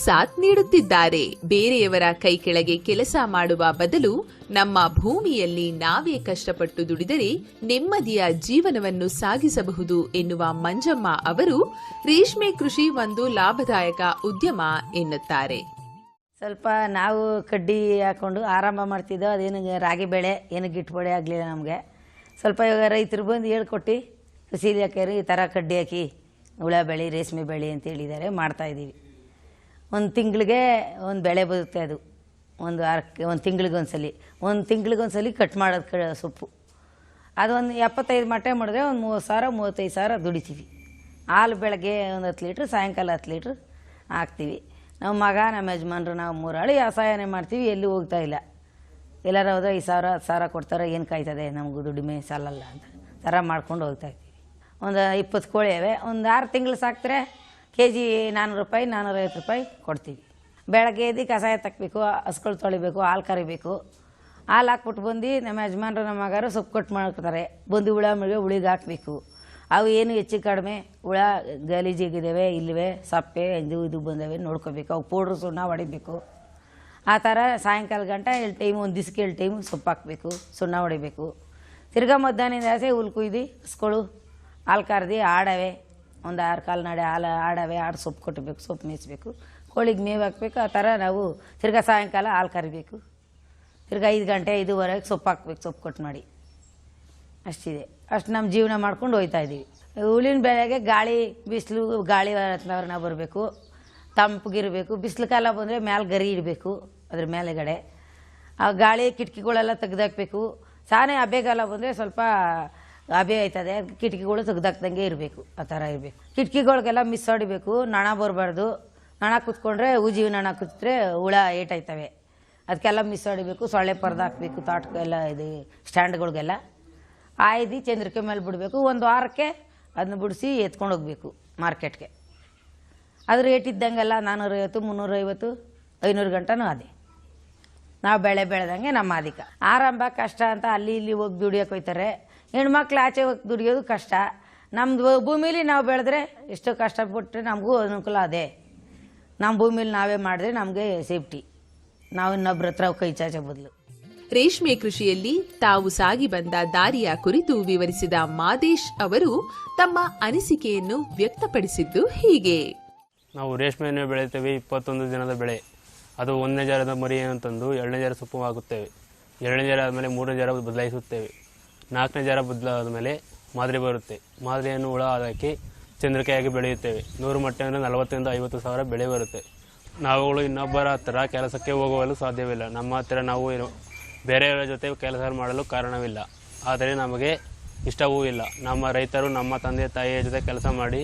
ಸಾಥ್ ನೀಡುತ್ತಿದ್ದಾರೆ. ಬೇರೆಯವರ ಕೈ ಕೆಳಗೆ ಕೆಲಸ ಮಾಡುವ ಬದಲು ನಮ್ಮ ಭೂಮಿಯಲ್ಲಿ ನಾವೇ ಕಷ್ಟಪಟ್ಟು ದುಡಿದರೆ ನೆಮ್ಮದಿಯ ಜೀವನವನ್ನು ಸಾಗಿಸಬಹುದು ಎನ್ನುವ ಮಂಜಮ್ಮ ಅವರು ರೇಷ್ಮೆ ಕೃಷಿ ಒಂದು ಲಾಭದಾಯಕ ಉದ್ಯಮ ಎನ್ನುತ್ತಾರೆ. ಸ್ವಲ್ಪ ನಾವು ಕಡ್ಡಿ ಹಾಕೊಂಡು ಆರಂಭ ಮಾಡ್ತಿದ್ದೋ ಅದೇನು ರಾಗಿ ಬೆಳೆ, ಏನು ಗಿಟ್ಟುಬಳೆ ಆಗಲಿಲ್ಲ ನಮಗೆ. ಸ್ವಲ್ಪ ಇವಾಗ ರೈತರು ಬಂದು ಹೇಳ್ಕೊಟ್ಟು ಸೀರೆ ಹಾಕ್ಯಾರಿ, ಈ ಥರ ಕಡ್ಡಿ ಹಾಕಿ, ಹುಳ ಬೆಳೆ, ರೇಷ್ಮೆ ಬೆಳೆ ಅಂತ ಹೇಳಿದ್ದಾರೆ ಮಾಡ್ತಾಯಿದ್ದೀವಿ ಒಂದು ತಿಂಗಳಿಗೆ ಒಂದು ಬೆಳೆ ಬರುತ್ತೆ ಅದು. ಒಂದು ವಾರಕ್ಕೆ, ಒಂದು ತಿಂಗಳಿಗೆ ಒಂದ್ಸಲಿ. ಒಂದು ತಿಂಗಳಿಗೆ ಸಲ ಕಟ್ ಮಾಡೋದು ಕ, ಸೊಪ್ಪು. ಅದೊಂದು ಎಪ್ಪತ್ತೈದು ಮಟ್ಟೆ ಮಾಡಿದ್ರೆ ಒಂದು ಮೂವತ್ತು ಸಾವಿರ, ಮೂವತ್ತೈದು ಸಾವಿರ ದುಡಿತೀವಿ. ಹಾಲು ಬೆಳಗ್ಗೆ ಒಂದು ಹತ್ತು ಲೀಟ್ರ್, ಸಾಯಂಕಾಲ ಹತ್ತು ಲೀಟ್ರ್ ಹಾಕ್ತೀವಿ. ನಮ್ಮ ಮಗ, ನಮ್ಮ ಯಜಮಾನ್ರು, ನಾವು ಮೂರಾಳು ವ್ಯವಸಾಯನೇ ಮಾಡ್ತೀವಿ, ಎಲ್ಲೂ ಹೋಗ್ತಾ ಇಲ್ಲ. ಎಲ್ಲರೂ ಹೋದ್ರೆ ಐದು ಸಾವಿರ, ಹತ್ತು ಸಾವಿರ ಕೊಡ್ತಾರೆ, ಏನು ಕಾಯ್ತದೆ? ನಮಗೂ ದುಡಿಮೆ ಸಾಲಲ್ಲ ಅಂತ. ಥರ ಮಾಡ್ಕೊಂಡು ಹೋಗ್ತಾ ಇರ್ತೀವಿ ಒಂದು ಇಪ್ಪತ್ತು ಕೋಳಿ ಅವೆ ಒಂದು ಆರು ತಿಂಗಳು ಸಾಕ್ತಾರೆ ಕೆ ಜಿ ನಾನ್ನೂರು ರೂಪಾಯಿ ನಾನ್ನೂರೈವತ್ತು ರೂಪಾಯಿ ಕೊಡ್ತೀವಿ. ಬೆಳಗ್ಗೆ ಎದ್ದು ಕಷಾಯ ತಕ್ಕಬೇಕು ಹಸ್ಗಳು ತೊಳಿಬೇಕು, ಹಾಲು ಕರಿಬೇಕು. ಹಾಲು ಹಾಕ್ಬಿಟ್ಟು ಬಂದು ನಮ್ಮ ಯಜಮಾನ್ರು, ನಮ್ಮ ಮಗರು ಸೊಪ್ಪು ಕಟ್ ಮಾಡ್ತಾರೆ ಬಂದು ಹುಳ ಮುಳುಗಿ ಹುಳಿಗೆ ಹಾಕಬೇಕು. ಅವು ಏನು ಹೆಚ್ಚು ಕಡಿಮೆ ಹುಳ ಗಲೀಜಿಗಿದ್ದಾವೆ ಇಲ್ಲವೇ ಸಪ್ಪೆ, ಇದು ಇದು ಬಂದವೆ, ನೋಡ್ಕೋಬೇಕು. ಅವು ಪೌಡ್ರ್ ಸುಣ್ಣ ಹೊಡಿಬೇಕು. ಆ ಥರ ಸಾಯಂಕಾಲ ಗಂಟ ಎರಡು ಟೈಮು, ಒಂದು ದಿವ್ಸಕ್ಕೆ ಎರಡು ಟೈಮು ಸೊಪ್ಪು ಹಾಕಬೇಕು, ಸುಣ್ಣ ಹೊಡಿಬೇಕು. ತಿರ್ಗಾ ಮಧ್ಯಾಹ್ನದಿಂದ ಆಸೆ ಹುಲ್ ಕುಯ್ದು ಹಸ್ಗಳು ಹಾಲು ಕರ್ದು ಆಡವೆ, ಒಂದು ಆರು ಕಾಲು ನಡೆ ಹಾಲು ಆಡವೆ, ಆಡು ಸೊಪ್ಪು ಕೊಟ್ಟಬೇಕು ಸೊಪ್ಪು ಮೇಯಿಸ್ಬೇಕು. ಕೋಳಿಗೆ ಮೇವು ಹಾಕ್ಬೇಕು, ಆ ಥರ ನಾವು ತಿರ್ಗಾ ಸಾಯಂಕಾಲ ಹಾಲು ಕರಿಬೇಕು. ತಿರ್ಗಾ ಐದು ಗಂಟೆ ಐದುವರೆಗೆ ಸೊಪ್ಪು ಹಾಕ್ಬೇಕು, ಸೊಪ್ಪು ಕೊಟ್ಟು ಮಾಡಿ. ಅಷ್ಟಿದೆ. ಅಷ್ಟು ನಮ್ಮ ಜೀವನ ಮಾಡ್ಕೊಂಡು ಹೋಯ್ತಾ ಇದ್ದೀವಿ ಹುಲ್ಲಿನ ಬೆಳೆಗೆ ಗಾಳಿ, ಬಿಸಿಲು, ಗಾಳಿ ವಾತಾವರಣ ಬರಬೇಕು. ತಂಪಗಿರಬೇಕು. ಬಿಸಿಲು ಕಾಲ ಬಂದರೆ ಮ್ಯಾಲೆ ಗರಿ ಇಡಬೇಕು, ಅದ್ರ ಮೇಲೆಗಡೆ. ಆ ಗಾಳಿ ಕಿಟಕಿಗಳೆಲ್ಲ ತೆಗ್ದಾಕ್ಬೇಕು. ಸಾನೆ ಹಬೆಗಾಲ ಬಂದರೆ ಸ್ವಲ್ಪ ಹಬೆ ಆಯ್ತದೆ. ಕಿಟಕಿಗಳು ತೆಗ್ದಾಕ್ದಂಗೆ ಇರಬೇಕು. ಆ ಥರ ಇರಬೇಕು. ಕಿಟಕಿಗಳಿಗೆಲ್ಲ ಮಿಸ್ ಹೊಡಿಬೇಕು ನಣ ಬರಬಾರ್ದು. ನಣ ಕೂತ್ಕೊಂಡ್ರೆ ಉಜೀವಿ ನಣ ಕೂತ್ರೆ ಹುಳ ಏಟಾಯ್ತವೆ ಅದಕ್ಕೆಲ್ಲ ಮಿಸ್ ಹೊಡಿಬೇಕು ಸೊಳ್ಳೆ ಪರ್ದಾಕ್ಬೇಕು ತಾಟ್ಗೆಲ್ಲ ಇದು, ಸ್ಟ್ಯಾಂಡ್ಗಳಿಗೆಲ್ಲ. ಆಯ್ದು ಚಂದ್ರಿಕೆ ಮೇಲೆ ಬಿಡಬೇಕು. ಒಂದು ವಾರಕ್ಕೆ ಅದನ್ನ ಬಿಡಿಸಿ ಎತ್ಕೊಂಡು ಹೋಗಬೇಕು ಮಾರ್ಕೆಟ್ಗೆ. ಅದು ರೇಟ್ ಇದ್ದಂಗೆಲ್ಲ ನಾನ್ನೂರೈವತ್ತು ಮುನ್ನೂರೈವತ್ತು, ಐನೂರು ಗಂಟನೂ ಅದೇ ನಾವು ಬೆಳೆ ಬೆಳೆದಂಗೆ ನಮ್ಮ ಅಧಿಕ ಆರಂಭ ಕಷ್ಟ ಅಂತ ಅಲ್ಲಿ ಇಲ್ಲಿ ಹೋಗಿ ದುಡಿಯೋಕೆ ಹೋಯ್ತಾರೆ. ಹೆಣ್ಮಕ್ಳು ಆಚೆ ಹೋಗಿ ದುಡಿಯೋದು ಕಷ್ಟ. ನಮ್ಮದು ಭೂಮಿಲಿ ನಾವು ಬೆಳೆದ್ರೆ ಎಷ್ಟು ಕಷ್ಟಪಟ್ಟರೆ ನಮಗೂ ಅನುಕೂಲ ಅದೇ. ನಮ್ಮ ಭೂಮಿಲಿ ನಾವೇ ಮಾಡಿದ್ರೆ ನಮಗೆ ಸೇಫ್ಟಿ ನಾವು ಇನ್ನೊಬ್ರ ಹತ್ರ ಕೈ ಚಾಚೆ ಬದಲು. ರೇಷ್ಮೆ ಕೃಷಿಯಲ್ಲಿ ತಾವು ಸಾಗಿ ಬಂದ ದಾರಿಯ ಕುರಿತು ವಿವರಿಸಿದ ಮಾದೇಶ್ ಅವರು ತಮ್ಮ ಅನಿಸಿಕೆಯನ್ನು ವ್ಯಕ್ತಪಡಿಸಿದ್ದು ಹೀಗೆ. ನಾವು ರೇಷ್ಮೆಯನ್ನು ಬೆಳೆಯುತ್ತೇವೆ, ಇಪ್ಪತ್ತೊಂದು ದಿನದ ಬೆಳೆ. ಅದು ಒಂದನೇ ಜಾರದ ಮರಿಯನ್ನು ತಂದು ಎರಡನೇ ಜಾರ ಸೊಪ್ಪು ಹಾಕುತ್ತೇವೆ ಎರಡನೇ ಜಾರ ಆದಮೇಲೆ ಮೂರನೇ ಜಾರ ಬದಲಾಯಿಸುತ್ತೇವೆ. ನಾಲ್ಕನೇ ಜಾರ ಬದಲಾದ ಮೇಲೆ ಮಾದರಿ ಬರುತ್ತೆ. ಮಾದರಿಯನ್ನು ಹುಳ ಹಾಕಿ ಚಂದ್ರಿಕೆಯಾಗಿ ಬೆಳೆಯುತ್ತೇವೆ. ನೂರು ಮಟ್ಟ ಅಂದರೆ ನಲವತ್ತರಿಂದ ಐವತ್ತು ಸಾವಿರ ಬೆಳೆ ಬರುತ್ತೆ. ನಾವುಗಳು ಇನ್ನೊಬ್ಬರ ಹತ್ತಿರ ಕೆಲಸಕ್ಕೆ ಹೋಗಲು ಸಾಧ್ಯವಿಲ್ಲ. ನಮ್ಮ ಹತ್ತಿರ ನಾವು ಬೇರೆಯವರ ಜೊತೆ ಕೆಲಸ ಮಾಡಲು ಕಾರಣವಿಲ್ಲ. ಆದರೆ ನಮಗೆ ಇಷ್ಟವೂ ಇಲ್ಲ. ನಮ್ಮ ರೈತರು, ನಮ್ಮ ತಂದೆ, ತಾಯಿಯ ಜೊತೆ ಕೆಲಸ ಮಾಡಿ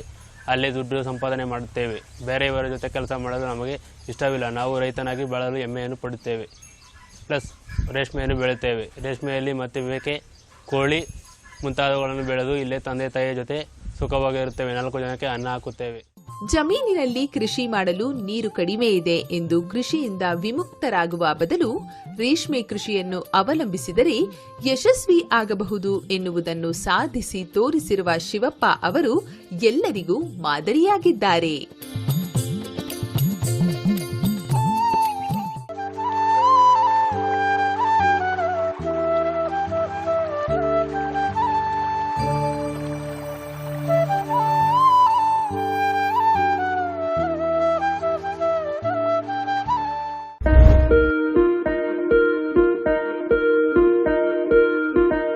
ಅಲ್ಲೇ ದುಡ್ಡು ಸಂಪಾದನೆ ಮಾಡುತ್ತೇವೆ. ಬೇರೆಯವರ ಜೊತೆ ಕೆಲಸ ಮಾಡಲು ನಮಗೆ ಇಷ್ಟವಿಲ್ಲ. ನಾವು ರೈತನಾಗಿ ಬಾಳಲು ಹೆಮ್ಮೆಯನ್ನು ಪಡುತ್ತೇವೆ. ಪ್ಲಸ್ ರೇಷ್ಮೆಯನ್ನು ಬೆಳೆಯುತ್ತೇವೆ ರೇಷ್ಮೆಯಲ್ಲಿ ಮತ್ತೆ ಮೇಕೆ ಕೋಳಿ ಮುಂತಾದವುಗಳನ್ನು ಬೆಳೆದು ಇಲ್ಲೇ ತಂದೆ, ತಾಯಿಯ ಜೊತೆ ಸುಖವಾಗಿರುತ್ತೇವೆ ನಾಲ್ಕು ಜನಕ್ಕೆ ಅನ್ನ ಹಾಕುತ್ತೇವೆ. ಜಮೀನಿನಲ್ಲಿ ಕೃಷಿ ಮಾಡಲು ನೀರು ಕಡಿಮೆ ಇದೆ ಎಂದು ಕೃಷಿಯಿಂದ ವಿಮುಕ್ತರಾಗುವ ಬದಲು ರೇಷ್ಮೆ ಕೃಷಿಯನ್ನು ಅವಲಂಬಿಸಿದರೆ ಯಶಸ್ವಿ ಆಗಬಹುದು ಎನ್ನುವುದನ್ನು ಸಾಧಿಸಿ ತೋರಿಸಿರುವ ಶಿವಪ್ಪ ಅವರು ಎಲ್ಲರಿಗೂ ಮಾದರಿಯಾಗಿದ್ದಾರೆ.